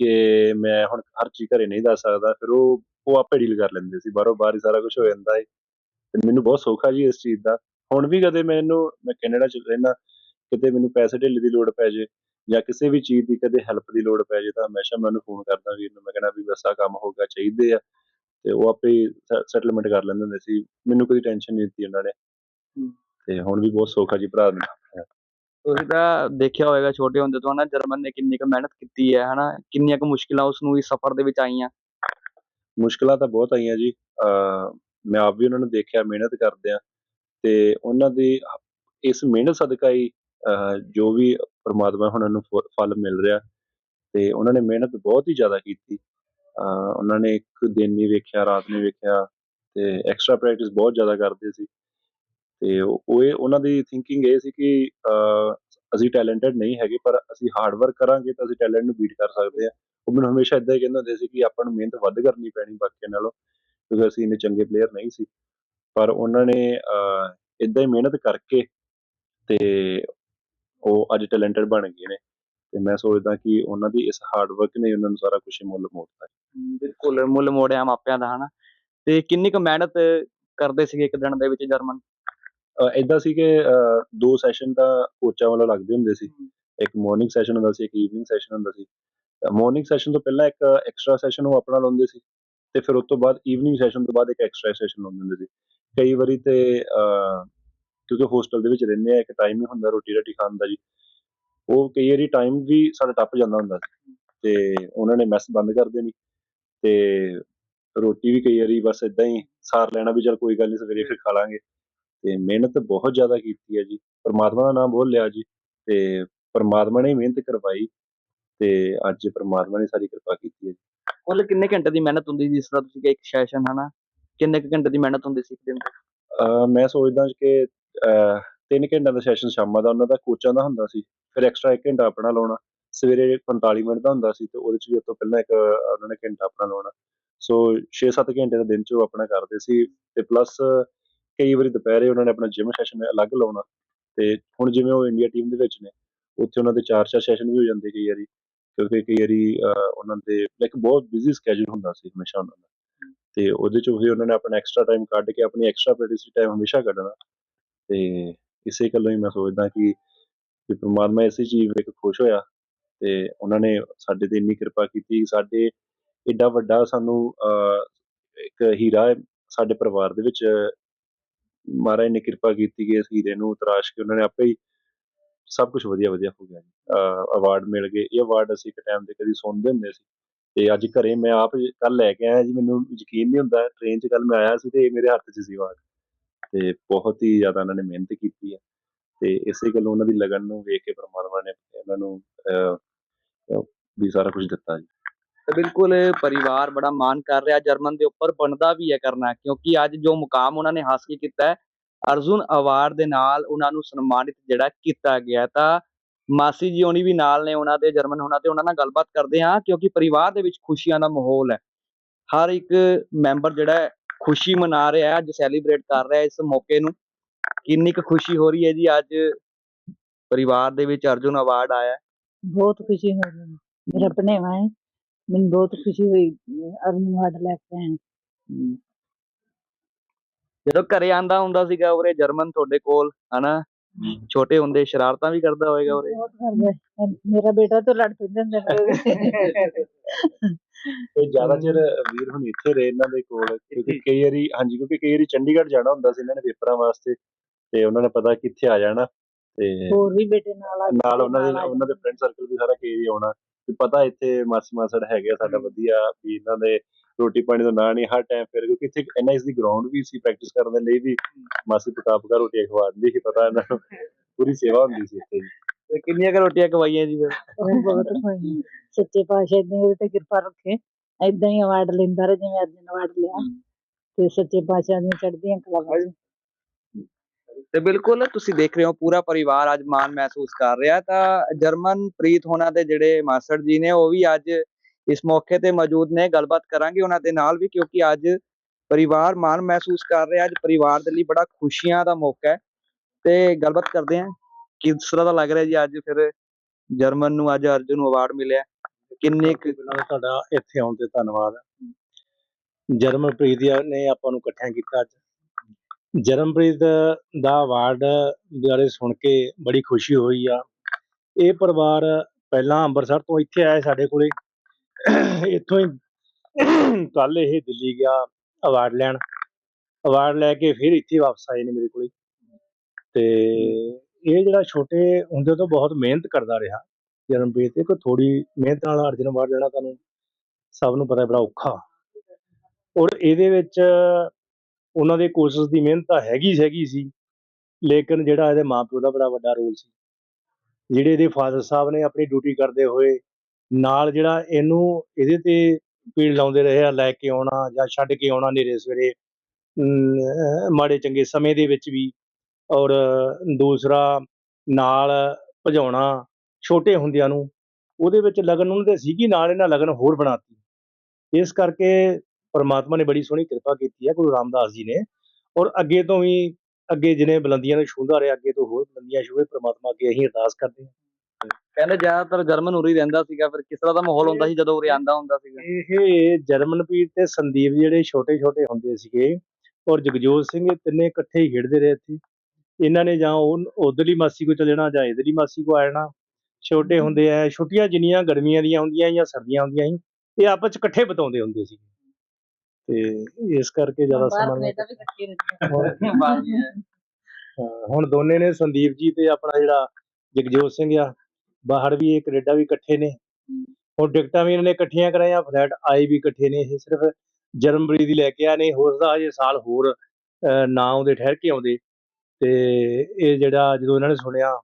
ਕਿ ਮੈਂ ਹੁਣ ਹਰ ਚੀਜ਼ ਘਰੇ ਨਹੀਂ ਦੱਸ ਸਕਦਾ, ਫਿਰ ਉਹ ਉਹ ਆਪੇ ਡੀਲ ਕਰ ਲੈਂਦੇ ਸੀ, ਬਾਹਰੋਂ ਬਾਹਰ ਹੀ ਸਾਰਾ ਕੁਝ ਹੋ ਜਾਂਦਾ ਹੈ ਤੇ ਮੈਨੂੰ ਬਹੁਤ ਸੌਖਾ ਜੀ ਇਸ ਚੀਜ਼ ਦਾ। ਹੁਣ ਵੀ ਕਦੇ ਮੈਨੂੰ, ਮੈਂ ਕੈਨੇਡਾ ਚ ਰਹਿਣਾ ਕਿਤੇ ਮੈਨੂੰ ਪੈਸੇ ਢਿੱਲੇ ਦੀ ਲੋੜ ਪੈ ਜੇ ਜਾਂ ਕਿਸੇ ਵੀ ਚੀਜ਼ ਦੀ ਕਦੇ ਹੈਲਪ ਦੀ ਲੋੜ ਪੈ ਜੇ ਤਾਂ ਹਮੇਸ਼ਾ ਮੈਂ ਫੋਨ ਕਰਦਾ ਵੀਰ ਨੂੰ, ਮੈਂ ਕਹਿੰਦਾ ਵੀ ਬਸ ਆਹ ਕੰਮ ਹੋਗਾ ਚਾਹੀਦੇ ਆ। ਤੇ ਉਹ ਆਪੇ ਸੈਟਲਮੈਂਟ ਕਰ ਲੈਂਦੇ ਹੁੰਦੇ ਸੀ। ਮੈਨੂੰ ਕੋਈ ਟੈਨਸ਼ਨ ਨਹੀਂ ਦਿੱਤੀ ਉਹਨਾਂ ਨੇ। ਹੂੰ। ਤੇ ਹੁਣ ਵੀ ਬਹੁਤ ਸੌਖਾ ਜੀ ਭਰਾ ਨੂੰ ਤੁਸੀਂ ਤਾਂ ਦੇਖਿਆ ਹੋਵੇਗਾ ਛੋਟੇ ਹੁੰਦੇ ਤੋਂ ਹਨਾ ਜਰਮਨ ਨੇ ਕਿੰਨੀ ਕੁ ਮਿਹਨਤ ਕੀਤੀ ਹੈ ਹਨਾ ਕਿੰਨੀਆਂ ਕੁ ਮੁਸ਼ਕਿਲਾਂ ਉਸ ਨੂੰ ਇਸ ਸਫ਼ਰ ਦੇ ਵਿੱਚ ਆਈਆਂ। ਮੁਸ਼ਕਲਾਂ ਤਾਂ ਬਹੁਤ ਆਈਆਂ ਜੀ। ਮੈਂ ਆਪ ਵੀ ਉਹਨਾਂ ਨੂੰ ਦੇਖਿਆ ਮਿਹਨਤ ਕਰਦੇ ਆ ਤੇ ਉਹਨਾਂ ਦੀ ਇਸ ਮਿਹਨਤ ਸਦਕਾ ਹੀ ਜੋ ਵੀ ਪ੍ਰਮਾਤਮਾ ਹੁਣ ਨੂੰ ਫਲ ਮਿਲ ਰਿਹਾ। ਤੇ ਉਹਨਾਂ ਨੇ ਮਿਹਨਤ ਬਹੁਤ ਹੀ ਜ਼ਿਆਦਾ ਕੀਤੀ। ਉਹਨਾਂ ਨੇ ਇੱਕ ਦਿਨ ਨਹੀਂ ਵੇਖਿਆ, ਰਾਤ ਨਹੀਂ ਵੇਖਿਆ ਤੇ ਐਕਸਟਰਾ ਪ੍ਰੈਕਟਿਸ ਬਹੁਤ ਜ਼ਿਆਦਾ ਕਰਦੇ ਸੀ। ਤੇ ਉਹ ਉਹਨਾਂ ਦੀ ਥਿੰਕਿੰਗ ਇਹ ਸੀ ਕਿ ਅਸੀਂ ਟੈਲੈਂਟਡ ਨਹੀਂ ਹੈਗੇ, ਪਰ ਅਸੀਂ ਹਾਰਡ ਵਰਕ ਕਰਾਂਗੇ ਤਾਂ ਅਸੀਂ ਟੈਲੈਂਟ ਨੂੰ ਬੀਟ ਕਰ ਸਕਦੇ ਆ ਉਹ ਮੈਨੂੰ ਹਮੇਸ਼ਾ ਇਦਾਂ ਹੀ ਕਹਿੰਦੇ ਹੁੰਦੇ ਸੀ ਕਿ ਆਪਾਂ ਨੂੰ ਮਿਹਨਤ ਵੱਧ ਕਰਨੀ ਪੈਣੀ ਬਾਕੀਆਂ ਨਾਲੋਂ, ਕਿਉਂਕਿ ਅਸੀਂ ਇੰਨੇ ਚੰਗੇ ਪਲੇਅਰ ਨਹੀਂ ਸੀ। ਪਰ ਉਹਨਾਂ ਨੇ ਇਦਾਂ ਹੀ ਮਿਹਨਤ ਕਰਕੇ ਤੇ ਉਹ ਅੱਜ ਟੈਲੈਂਟਡ ਬਣ ਗਏ ਨੇ। ਤੇ ਮੈਂ ਸੋਚਦਾ ਕਿ ਉਹਨਾਂ ਦੀ ਇਸ ਹਾਰਡ ਵਰਕ ਨੇ ਉਹਨਾਂ ਨੂੰ ਸਾਰਾ ਕੁਝ ਮੁੱਲ ਮੋੜਤਾ ਬਿਲਕੁਲ ਮੁੱਲ ਮੋੜਿਆ ਮਾਪਿਆਂ ਦਾ ਹਨਾ? ਤੇ ਕਿੰਨੀ ਕੁ ਮਿਹਨਤ ਕਰਦੇ ਸੀਗੇ ਇੱਕ ਦਿਨ ਦੇ ਵਿੱਚ ਜਰਮਨ? ਇਦਾਂ ਸੀ ਕਿ ਦੋ ਸੈਸ਼ਨ ਤਾਂ ਕੋਚਾਂ ਵੱਲੋਂ ਲੱਗਦੇ ਹੁੰਦੇ ਸੀ। ਇੱਕ ਮਾਰਨਿੰਗ ਸੈਸ਼ਨ ਹੁੰਦਾ ਸੀ ਇੱਕ ਈਵਨਿੰਗ ਸੈਸ਼ਨ ਹੁੰਦਾ ਸੀ। ਮਾਰਨਿੰਗ ਸੈਸ਼ਨ ਤੋਂ ਪਹਿਲਾਂ ਇੱਕ ਐਕਸਟਰਾ ਸੈਸ਼ਨ ਉਹ ਆਪਣਾ ਲਾਉਂਦੇ ਸੀ ਤੇ ਫਿਰ ਉਸ ਤੋਂ ਬਾਅਦ ਈਵਨਿੰਗ ਸੈਸ਼ਨ ਤੋਂ ਬਾਅਦ ਇੱਕ ਐਕਸਟਰਾ ਸੈਸ਼ਨ ਲਾਉਂਦੇ ਹੁੰਦੇ ਸੀ। ਕਈ ਵਾਰੀ ਤੇ ਕਿਉਂਕਿ ਹੋਸਟਲ ਦੇ ਵਿੱਚ ਰਹਿੰਦੇ ਆ ਇੱਕ ਟਾਈਮ ਹੀ ਹੁੰਦਾ ਰੋਟੀ ਰਾਟੀ ਖਾਣ ਦਾ ਜੀ। ਉਹ ਕਈ ਵਾਰੀ ਟਾਈਮ ਵੀ ਸਾਡਾ ਟੱਪ ਜਾਂਦਾ ਹੁੰਦਾ ਸੀ ਤੇ ਉਹਨਾਂ ਨੇ ਮੈਸ ਬੰਦ ਕਰ ਦੇਣੀ ਤੇ ਰੋਟੀ ਵੀ ਕਈ ਵਾਰੀ ਬਸ ਇਦਾਂ ਹੀ ਸਾਰ ਲੈਣਾ ਵੀ ਚਲ ਕੋਈ ਗੱਲ ਨਹੀਂ ਸਵੇਰੇ ਫਿਰ ਖਾ ਲਾਂਗੇ ਤੇ ਮਿਹਨਤ ਬਹੁਤ ਜ਼ਿਆਦਾ ਕੀਤੀ ਹੈ ਜੀ ਪਰਮਾਤਮਾ ਦਾ ਨਾਮ ਬੋਲ ਲਿਆ ਜੀ ਤੇ ਪਰਮਾਤਮਾ ਨੇ ਮਿਹਨਤ ਕਰਵਾਈ ਤੇ ਅੱਜ ਪਰਮਾਤਮਾ ਨੇ ਸਾਰੀ ਕਿਰਪਾ ਕੀਤੀ ਹੈ ਜੀ। ਕੁੱਲ ਕਿੰਨੇ ਘੰਟੇ ਦੀ ਮਿਹਨਤ ਹੁੰਦੀ ਸੀ? ਜਿਸ ਤਰ੍ਹਾਂ ਤੁਸੀਂ ਕਿਹਾ ਇੱਕ ਸੈਸ਼ਨ ਹਨਾ? ਕਿੰਨੇ ਕੁ ਘੰਟੇ ਦੀ ਮਿਹਨਤ ਹੁੰਦੀ ਸੀ ਇੱਕ ਦਿਨ ਦੀ? ਮੈਂ ਸੋਚਦਾ ਕਿ ਅਹ ਤਿੰਨ ਘੰਟਿਆਂ ਦਾ ਸੈਸ਼ਨ ਸ਼ਾਮਾਂ ਦਾ ਉਹਨਾਂ ਦਾ ਕੋਚਾਂ ਦਾ ਹੁੰਦਾ ਸੀ। ਫਿਰ ਐਕਸਟਰਾ ਇੱਕ ਘੰਟਾ ਆਪਣਾ ਲਾਉਣਾ। ਸਵੇਰੇ 45 ਮਿੰਟ ਦਾ ਹੁੰਦਾ ਸੀ ਤੇ ਉਹਦੇ ਚ ਵੀ ਉਸ ਤੋਂ ਪਹਿਲਾਂ ਇੱਕ ਉਹਨਾਂ ਨੇ ਘੰਟਾ ਆਪਣਾ ਲਾਉਣਾ। ਸੋ 6-7 ਘੰਟੇ ਦਾ ਦਿਨ ਚ ਉਹ ਆਪਣਾ ਕਰਦੇ ਸੀ ਤੇ ਪਲੱਸ ਕਈ ਵਾਰੀ ਦੁਪਹਿਰੇ ਉਹਨਾਂ ਨੇ ਆਪਣਾ ਜਿਮ ਸੈਸ਼ਨ ਅਲੱਗ ਲਾਉਣਾ ਤੇ ਹੁਣ ਜਿਵੇਂ ਉਹ ਇੰਡੀਆ ਟੀਮ ਦੇ ਵਿੱਚ ਨੇ, ਉੱਥੇ ਉਹਨਾਂ ਦੇ ਚਾਰ ਚਾਰ ਸੈਸ਼ਨ ਵੀ ਹੋ ਜਾਂਦੇ ਕਈ ਵਾਰੀ ਕਿਉਂਕਿ ਕਈ ਵਾਰੀ ਉਹਨਾਂ ਦੇ ਲਾਈਕ ਬਹੁਤ ਬਿਜ਼ੀ ਸਕੇਜੂਲ ਹੁੰਦਾ ਸੀ ਹਮੇਸ਼ਾ ਉਹਨਾਂ ਦਾ। ਤੇ ਉਹਦੇ ਚ ਵੀ ਉਹਨਾਂ ਨੇ ਆਪਣਾ ਐਕਸਟਰਾ ਟਾਈਮ ਕੱਢ ਕੇ ਆਪਣੀ ਐਕਸਟਰਾ ਪ੍ਰੈਕਟਿਸ ਟਾਈਮ ਹਮੇਸ਼ਾ ਕੱਢਣਾ। ਤੇ ਇਸੇ ਗੱਲੋਂ ਹੀ ਮੈਂ ਸੋਚਦਾ ਕਿ ਕਿ ਪ੍ਰਮਾਤਮਾ ਇਸੇ ਚੀਜ਼ ਵੇਖ ਖੁਸ਼ ਹੋਇਆ ਤੇ ਉਹਨਾਂ ਨੇ ਸਾਡੇ ਤੇ ਇੰਨੀ ਕਿਰਪਾ ਕੀਤੀ ਕਿ ਸਾਡੇ ਏਡਾ ਵੱਡਾ ਸਾਨੂੰ ਅਹ, ਇੱਕ ਹੀਰਾ ਸਾਡੇ ਪਰਿਵਾਰ ਦੇ ਵਿੱਚ ਮਹਾਰਾਜ ਨੇ ਕਿਰਪਾ ਕੀਤੀ ਕਿ ਇਸ ਹੀਰੇ ਨੂੰ ਤਰਾਸ਼ ਕੇ ਉਹਨਾਂ ਨੇ ਆਪੇ ਹੀ ਸਭ ਕੁਝ ਵਧੀਆ ਵਧੀਆ ਹੋ ਗਿਆ ਜੀ। ਅਵਾਰਡ ਮਿਲ ਗਏ। ਇਹ ਅਵਾਰਡ ਅਸੀਂ ਇੱਕ ਟਾਈਮ ਤੇ ਕਦੀ ਸੁਣਦੇ ਹੁੰਦੇ ਸੀ। ਤੇ ਅੱਜ ਘਰੇ ਮੈਂ ਆਪ ਕੱਲ ਲੈ ਕੇ ਆਇਆ ਜੀ ਮੈਨੂੰ ਯਕੀਨ ਨਹੀਂ ਹੁੰਦਾ ਟ੍ਰੇਨ 'ਚ ਕੱਲ ਮੈਂ ਆਇਆ ਸੀ ਤੇ ਇਹ ਮੇਰੇ ਹੱਥ 'ਚ ਸੀ ਅਵਾਰਡ ਤੇ ਬਹੁਤ ਹੀ ਜ਼ਿਆਦਾ ਉਹਨਾਂ ਨੇ ਮਿਹਨਤ ਕੀਤੀ ਹੈ। ਤੇ ਇਸੇ ਗੱਲੋਂ ਉਹਨਾਂ ਦੀ ਲਗਨ ਨੂੰ ਵੇਖ ਕੇ ਪਰਮਾਤਮਾ ਨੇ ਉਹਨਾਂ ਨੂੰ ਵੀ ਸਾਰਾ ਕੁਝ ਦਿੱਤਾ ਜੀ। ਤੇ ਬਿਲਕੁਲ ਪਰਿਵਾਰ ਬੜਾ ਮਾਣ ਕਰ ਰਿਹਾ, ਜਰਮਨ ਦੇ ਉੱਪਰ ਬਣਦਾ ਵੀ ਹੈ ਕਰਨਾ, ਕਿਉਂਕਿ ਅੱਜ ਜੋ ਮੁਕਾਮ ਉਹਨਾਂ ਨੇ ਹਾਸਲ ਕੀਤਾ ਹੈ, ਅਰਜੁਨ ਅਵਾਰਡ ਦੇ ਨਾਲ ਉਹਨਾਂ ਨੂੰ ਸਨਮਾਨਿਤ ਜਿਹੜਾ ਕੀਤਾ ਗਿਆ ਤਾਂ ਮਾਸੀ ਜੀ ਹੋਣੀ ਵੀ ਨਾਲ ਨੇ ਉਹਨਾਂ ਦੇ, ਜਰਮਨ ਹੋਣਾ ਤੇ ਉਹਨਾਂ ਨਾਲ ਗੱਲਬਾਤ ਕਰਦੇ ਹਾਂ, ਕਿਉਂਕਿ ਪਰਿਵਾਰ ਦੇ ਵਿੱਚ ਖੁਸ਼ੀਆਂ ਦਾ ਮਾਹੌਲ ਹੈ। ਹਰ ਇੱਕ ਮੈਂਬਰ ਜਿਹੜਾ ਖੁਸ਼ੀ ਮਨਾ ਰਿਹਾ ਹੈ, ਅੱਜ ਸੈਲੀਬ੍ਰੇਟ ਕਰ ਰਿਹਾ ਹੈ ਇਸ ਮੌਕੇ ਨੂੰ। ਕਿੰਨੀ ਕੁ ਖੁਸ਼ੀ ਹੋ ਰਹੀ ਹੈ ਜੀ ਅੱਜ ਪਰਿਵਾਰ ਦੇ ਵਿੱਚ ਅਰਜੁਨ ਅਵਾਰਡ ਆਇਆ ਹੈ। ਬਹੁਤ ਖੁਸ਼ੀ ਹੋ ਰਹੀ ਹੈ। ਮੇਰਾ ਭਣੇਵਾ ਹੈ ਮੈਨੂੰ ਬਹੁਤ ਖੁਸ਼ੀ ਹੋਈ ਅਰਜੁਨ ਅਵਾਰਡ ਲੈ ਕੇ ਆਏ। ਜਦੋਂ ਘਰੇ ਆਂਦਾ ਹੁੰਦਾ ਸੀਗਾ ਉਰੇ ਜਰਮਨ ਤੁਹਾਡੇ ਕੋਲ ਹਨਾ? ਛੋਟੇ ਹੁੰਦੇ ਸ਼ਰਾਰਤਾਂ ਵੀ ਕਰਦਾ ਹੋਵੇਗਾ ਉਰੇ। ਬਹੁਤ ਕਰਦਾ। ਹੈ। ਮੇਰਾ ਬੇਟਾ ਤਾਂ ਲੜ ਪੈਂਦੇ ਹੁੰਦੇ ਨੇ ਤੇ ਜ਼ਿਆਦਾ ਚਿਰ ਵੀਰ ਹੁਣ ਇੱਥੇ ਰਹੇ ਇਹਨਾਂ ਦੇ ਕੋਲ ਕਿਉਂਕਿ ਕਈ ਵਾਰੀ ਹਾਂਜੀ ਕਿਉਂਕਿ ਕਈ ਵਾਰੀ ਚੰਡੀਗੜ੍ਹ ਜਾਣਾ ਹੁੰਦਾ ਸੀ ਇਹਨਾਂ ਨੇ ਪੇਪਰਾਂ ਵਾਸਤੇ। ਤੇ ਉਹਨਾਂ ਨੇ ਪਤਾ ਕਿੱਥੇ ਆ ਜਾਣਾ ਤੇ ਹੋਰ ਵੀ ਬੇਟੇ ਨਾਲ ਆ ਨਾਲ ਉਹਨਾਂ ਦੇ ਉਹਨਾਂ ਦੇ ਫਰੈਂਡ ਸਰਕਲ ਵੀ ਸਾਰਾ ਕੇਜ ਆਉਣਾ। ਵੀ ਪਤਾ ਇੱਥੇ ਮਾਸੀ ਮਾਸੜ ਹੈਗੇ ਆ ਸਾਡਾ ਵਧੀਆ ਵੀ ਇਹਨਾਂ ਦੇ ਰੋਟੀ ਪਾਣੀ ਤੋਂ ਨਾ ਨਹੀਂ ਹਰ ਟਾਈਮ ਫਿਰ ਕਿਉਂਕਿ ਇੱਥੇ ਐਨਆਈਐਸ ਦੀ ਗਰਾਊਂਡ ਵੀ ਸੀ ਪ੍ਰੈਕਟਿਸ ਕਰਨ ਦੇ ਲਈ ਵੀ ਮਾਸੀ ਪਕਾ ਪਕਾ ਰੋਟੀ ਖਵਾ ਦਿੰਦੀ ਸੀ ਪਤਾ ਇਹਨਾਂ ਨੂੰ ਪੂਰੀ ਸੇਵਾ ਹੁੰਦੀ ਸੀ ਇੱਥੇ ਜੀ ਤੇ ਕਿੰਨੀਆਂ ਕੁ ਰੋਟੀਆਂ ਖਵਾਈਆਂ ਜੀ ਫਿਰ? ਬਹੁਤ ਹੋਈ ਸੱਚੇ ਪਾਤਸ਼ਾਹ ਹੀ ਉਹਦੇ ਤੇ ਕਿਰਪਾ ਰੱਖੇ। ਏਦਾਂ ਹੀ ਅਵਾਰਡ ਲੈਂਦਾ ਰਹੇ ਜਿਵੇਂ ਅਰਜਨ ਅਵਾਰਡ ਲਿਆ। ਤੇ ਸੱਚੇ ਪਾਤਸ਼ਾਹ ਦੀਆਂ ਚੜ੍ਹਦੀਆਂ ਕਲਾ ਤੇ ਬਿਲਕੁਲ ਤੁਸੀਂ ਦੇਖ ਰਹੇ ਹੋ ਪੂਰਾ ਪਰਿਵਾਰ ਅੱਜ ਮਾਣ ਮਹਿਸੂਸ ਕਰ ਰਿਹਾ ਤਾਂ ਜਰਮਨ ਪ੍ਰੀਤ ਹੋਣਾ ਦੇ ਜਿਹੜੇ ਮਾਸਟਰ ਜੀ ਨੇ, ਉਹ ਵੀ ਅੱਜ ਇਸ ਮੌਕੇ ਤੇ ਮੌਜੂਦ ਨੇ। ਗੱਲਬਾਤ ਕਰਾਂਗੇ ਉਹਨਾਂ ਦੇ ਨਾਲ ਵੀ, ਕਿਉਂਕਿ ਅੱਜ ਪਰਿਵਾਰ ਮਾਣ ਮਹਿਸੂਸ ਕਰ ਰਿਹਾ ਅੱਜ ਪਰਿਵਾਰ ਦੇ ਲਈ ਬੜਾ ਖੁਸ਼ੀਆਂ ਦਾ ਮੌਕਾ ਹੈ। ਤੇ ਗੱਲਬਾਤ ਕਰਦੇ ਹਾਂ, ਕਿਸ ਤਰ੍ਹਾਂ ਦਾ ਲੱਗ ਰਿਹਾ ਜੀ ਅੱਜ ਫਿਰ ਜਰਮਨ ਨੂੰ, ਅੱਜ ਅਰਜੁਨ ਅਵਾਰਡ ਮਿਲਿਆ ਕਿੰਨੇ ਕੁ ਪਹਿਲਾਂ ਤਾਂ ਤੁਹਾਡਾ ਇੱਥੇ ਆਉਣ ਤੇ ਧੰਨਵਾਦ ਜਰਮਨਪ੍ਰੀਤ ਜੀ ਨੇ ਆਪਾਂ ਨੂੰ ਇਕੱਠਿਆਂ ਕੀਤਾ ਅੱਜ। ਜਰਮਨਪ੍ਰੀਤ ਦਾ ਅਵਾਰਡ ਬਾਰੇ ਸੁਣ ਕੇ ਬੜੀ ਖੁਸ਼ੀ ਹੋਈ ਆ। ਇਹ ਪਰਿਵਾਰ ਪਹਿਲਾਂ ਅੰਮ੍ਰਿਤਸਰ ਤੋਂ ਇੱਥੇ ਆਇਆ ਸਾਡੇ ਕੋਲੇ। ਇੱਥੋਂ ਹੀ ਕੱਲ ਇਹ ਦਿੱਲੀ ਗਿਆ ਅਵਾਰਡ ਲੈਣ। ਅਵਾਰਡ ਲੈ ਕੇ ਫਿਰ ਇੱਥੇ ਵਾਪਸ ਆਏ ਨੇ ਮੇਰੇ ਕੋਲੇ। ਤੇ ਇਹ ਜਿਹੜਾ ਛੋਟੇ ਹੁੰਦੇ ਤੋਂ ਬਹੁਤ ਮਿਹਨਤ ਕਰਦਾ ਰਿਹਾ ਜਨਮਪ੍ਰੀਤ ਤੇ, ਕੋਈ ਥੋੜੀ ਮਿਹਨਤ ਨਾਲ ਅਰਜਨ ਅਵਾਰਡ ਲੈਣਾ ਤੁਹਾਨੂੰ ਸਭ ਨੂੰ ਪਤਾ ਬੜਾ ਔਖਾ। ਔਰ ਇਹਦੇ ਵਿੱਚ ਉਹਨਾਂ ਦੇ ਕੋਸ਼ਿਸ਼ ਦੀ ਮਿਹਨਤ ਤਾਂ ਹੈਗੀ ਹੈਗੀ ਸੀ, ਲੇਕਿਨ ਜਿਹੜਾ ਇਹਦੇ ਮਾਪਿਓ ਦਾ ਬੜਾ ਵੱਡਾ ਰੋਲ ਸੀ, ਜਿਹੜੇ ਇਹਦੇ ਫਾਦਰ ਸਾਹਿਬ ਨੇ ਆਪਣੀ ਡਿਊਟੀ ਕਰਦੇ ਹੋਏ ਨਾਲ ਜਿਹੜਾ ਇਹਨੂੰ ਇਹਦੇ ਤੇ ਪੀੜ ਲਾਉਂਦੇ ਰਹੇ ਆ, ਲੈ ਕੇ ਆਉਣਾ ਜਾਂ ਛੱਡ ਕੇ ਆਉਣਾ ਨੇਰੇ ਸਵੇਰੇ ਮਾੜੇ ਚੰਗੇ ਸਮੇਂ ਦੇ ਵਿੱਚ ਵੀ ਔਰ ਦੂਸਰਾ ਨਾਲ ਭਜਾਉਣਾ ਛੋਟੇ ਹੁੰਦਿਆਂ ਨੂੰ, ਉਹਦੇ ਵਿੱਚ ਲਗਨ ਉਹਨਾਂ ਦੇ ਸੀਗੀ, ਨਾਲ ਇਹਨਾਂ ਲਗਨ ਹੋਰ ਬਣਾਤੀ। ਇਸ ਕਰਕੇ ਪਰਮਾਤਮਾ ਨੇ ਬੜੀ ਸੋਹਣੀ ਕਿਰਪਾ ਕੀਤੀ ਹੈ ਗੁਰੂ ਰਾਮਦਾਸ ਜੀ ਨੇ। ਔਰ ਅੱਗੇ ਤੋਂ ਵੀ ਅੱਗੇ ਜਿਹਨੇ ਬੁਲੰਦੀਆਂ ਨੂੰ ਛੂੰਹਦਾ ਰਿਹਾ ਅੱਗੇ ਤੋਂ ਹੋਰ ਬੁਲੰਦੀਆਂ ਛੂਹੇ ਪਰਮਾਤਮਾ ਅੱਗੇ ਅਸੀਂ ਅਰਦਾਸ ਕਰਦੇ ਹਾਂ। ਕਹਿੰਦੇ ਜ਼ਿਆਦਾਤਰ ਜਰਮਨ ਉਰੀ ਰਹਿੰਦਾ ਸੀਗਾ ਫਿਰ ਕਿਸ ਤਰ੍ਹਾਂ ਦਾ ਮਾਹੌਲ ਹੁੰਦਾ ਸੀ ਜਦੋਂ ਉਰੇ ਆਂਦਾ ਹੁੰਦਾ ਸੀਗਾ? ਇਹ ਜਰਮਨਪ੍ਰੀਤ ਤੇ ਸੰਦੀਪ ਜਿਹੜੇ ਛੋਟੇ ਛੋਟੇ ਹੁੰਦੇ ਸੀਗੇ ਔਰ ਜਗਜੋਤ ਸਿੰਘ ਇਹ ਤਿੰਨੇ ਇਕੱਠੇ ਹੀ ਖੇਡਦੇ ਰਹੇ ਇੱਥੇ। ਇਹਨਾਂ ਨੇ ਜਾਂ ਉਹ ਉਧਰਲੀ ਮਾਸੀ ਕੋ ਚਲੇ ਜਾਣਾ ਜਾਂ ਇਧਰਲੀ ਮਾਸੀ ਕੋ ਆ ਜਾਣਾ। ਛੋਟੇ ਹੁੰਦੇ ਆ ਛੁੱਟੀਆਂ ਜਿੰਨੀਆਂ ਗਰਮੀਆਂ ਦੀਆਂ ਹੁੰਦੀਆਂ ਜਾਂ ਸਰਦੀਆਂ ਹੁੰਦੀਆਂ ਸੀ ਇਹ ਆਪਸ ਚ ਇਕੱਠੇ ਬਿਤਾਉਂਦੇ ਹੁੰਦੇ ਸੀ ਤੇ ਇਸ ਕਰਕੇ ਜ਼ਿਆਦਾ ਸਮਾਂ ਕੈਨੇਡਾ ਵੀ ਇਕੱਠੇ ਰਹਿੰਦੇ ਹਾਂ, ਹੁਣ ਦੋਨੇ ਨੇ ਸੰਦੀਪ ਜੀ ਤੇ ਆਪਣਾ ਜਿਹੜਾ ਜਗਜੋਤ ਸਿੰਘ ਆ ਬਾਹਰ ਵੀ ਇਹ ਕੈਨੇਡਾ ਵੀ ਇਕੱਠੇ ਨੇ। ਹੁਣ ਟਿਕਟਾਂ ਵੀ ਇਹਨਾਂ ਨੇ ਇਕੱਠੀਆਂ ਕਰਾਈਆਂ ਫਲੈਟ ਆਏ ਵੀ ਇਕੱਠੇ ਨੇ ਇਹ ਸਿਰਫ ਜਰਮਨੀ ਦੀ ਲੈ ਕੇ ਆ ਨੇ ਹੋ ਸਕਦਾ ਹਜੇ ਸਾਲ ਹੋਰ ਅਹ, ਨਾ ਆਉਂਦੇ ਠਹਿਰ ਕੇ ਆਉਂਦੇ। ਤੇ ਇਹ ਜਿਹੜਾ ਜਦੋਂ ਇਹਨਾਂ ਨੇ ਸੁਣਿਆ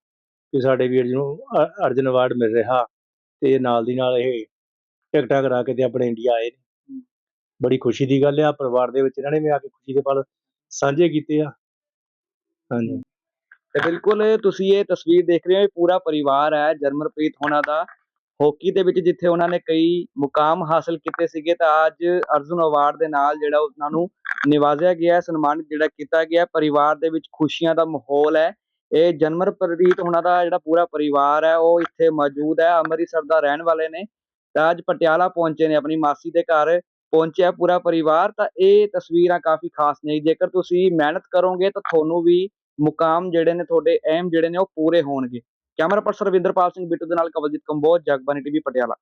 ਕਿ ਸਾਡੇ ਵੀਰ ਜੀ ਨੂੰ ਅ- ਅਰਜਨ ਅਵਾਰਡ ਮਿਲ ਰਿਹਾ ਤੇ ਨਾਲ ਦੀ ਨਾਲ ਇਹ ਟਿਕਟਾਂ ਕਰਾ ਕੇ ਤੇ ਆਪਣੇ ਇੰਡੀਆ ਆਏ ਨੇ। ਬੜੀ ਖੁਸ਼ੀ ਦੀ ਗੱਲ ਆ, ਪਰਿਵਾਰ ਦੇ ਵਿੱਚ ਇਹਨਾਂ ਨੇ ਵੀ ਆ ਕੇ ਖੁਸ਼ੀ ਦੇ ਪਲ ਸਾਂਝੇ ਕੀਤੇ ਆ। ਹਾਂਜੀ। ਤੇ ਬਿਲਕੁਲ ਤੁਸੀਂ ਇਹ ਤਸਵੀਰ ਦੇਖ ਰਹੇ ਹੋ, ਇਹ ਪੂਰਾ ਪਰਿਵਾਰ ਹੈ, ਜਰਮਨਪ੍ਰੀਤ ਹੋਣਾ ਦਾ। ਹਾਕੀ ਦੇ ਵਿੱਚ ਜਿੱਥੇ ਉਹਨਾਂ ਨੇ ਕਈ ਮੁਕਾਮ ਹਾਸਲ ਕੀਤੇ ਸੀਗੇ, ਤਾਂ ਅੱਜ ਅਰਜੁਨ ਅਵਾਰਡ ਦੇ ਨਾਲ ਜਿਹੜਾ ਉਹਨਾਂ ਨੂੰ ਨਿਵਾਜ਼ਿਆ ਗਿਆ, ਸਨਮਾਨਿਤ ਜਿਹੜਾ ਕੀਤਾ ਗਿਆ। ਪਰਿਵਾਰ ਦੇ ਵਿੱਚ ਖੁਸ਼ੀਆਂ ਦਾ ਮਾਹੌਲ ਹੈ। ਇਹ ਜਨਮਰਪ੍ਰੀਤ ਉਹਨਾਂ ਦਾ ਜਿਹੜਾ ਪੂਰਾ ਪਰਿਵਾਰ ਹੈ, ਉਹ ਇੱਥੇ ਮੌਜੂਦ ਹੈ, ਅੰਮ੍ਰਿਤਸਰ ਦਾ ਰਹਿਣ ਵਾਲੇ ਨੇ। ਤਾਂ ਅੱਜ ਪਟਿਆਲਾ ਪਹੁੰਚੇ ਨੇ ਆਪਣੀ ਮਾਸੀ ਦੇ ਘਰ। ਪਹੁੰਚਿਆ ਪੂਰਾ ਪਰਿਵਾਰ, ਤਾਂ ਇਹ ਤਸਵੀਰਾਂ ਕਾਫੀ ਖਾਸ ਨੇ ਜੇਕਰ ਤੁਸੀਂ ਮਿਹਨਤ ਕਰੋਗੇ, ਤਾਂ ਤੁਹਾਨੂੰ ਵੀ ਮੁਕਾਮ ਜਿਹੜੇ ਨੇ, ਤੁਹਾਡੇ ਅਹਿਮ ਜਿਹੜੇ ਨੇ, ਉਹ ਪੂਰੇ ਹੋਣਗੇ। ਕੈਮਰਾ ਪਰਸਨ ਰਵਿੰਦਰਪਾਲ ਸਿੰਘ ਬਿੱਟੂ ਦੇ ਨਾਲ ਕਵਲਜੀਤ ਕੰਬੋਜ ਜਗਬਾਨੀ ਟੀਵੀ, ਪਟਿਆਲਾ।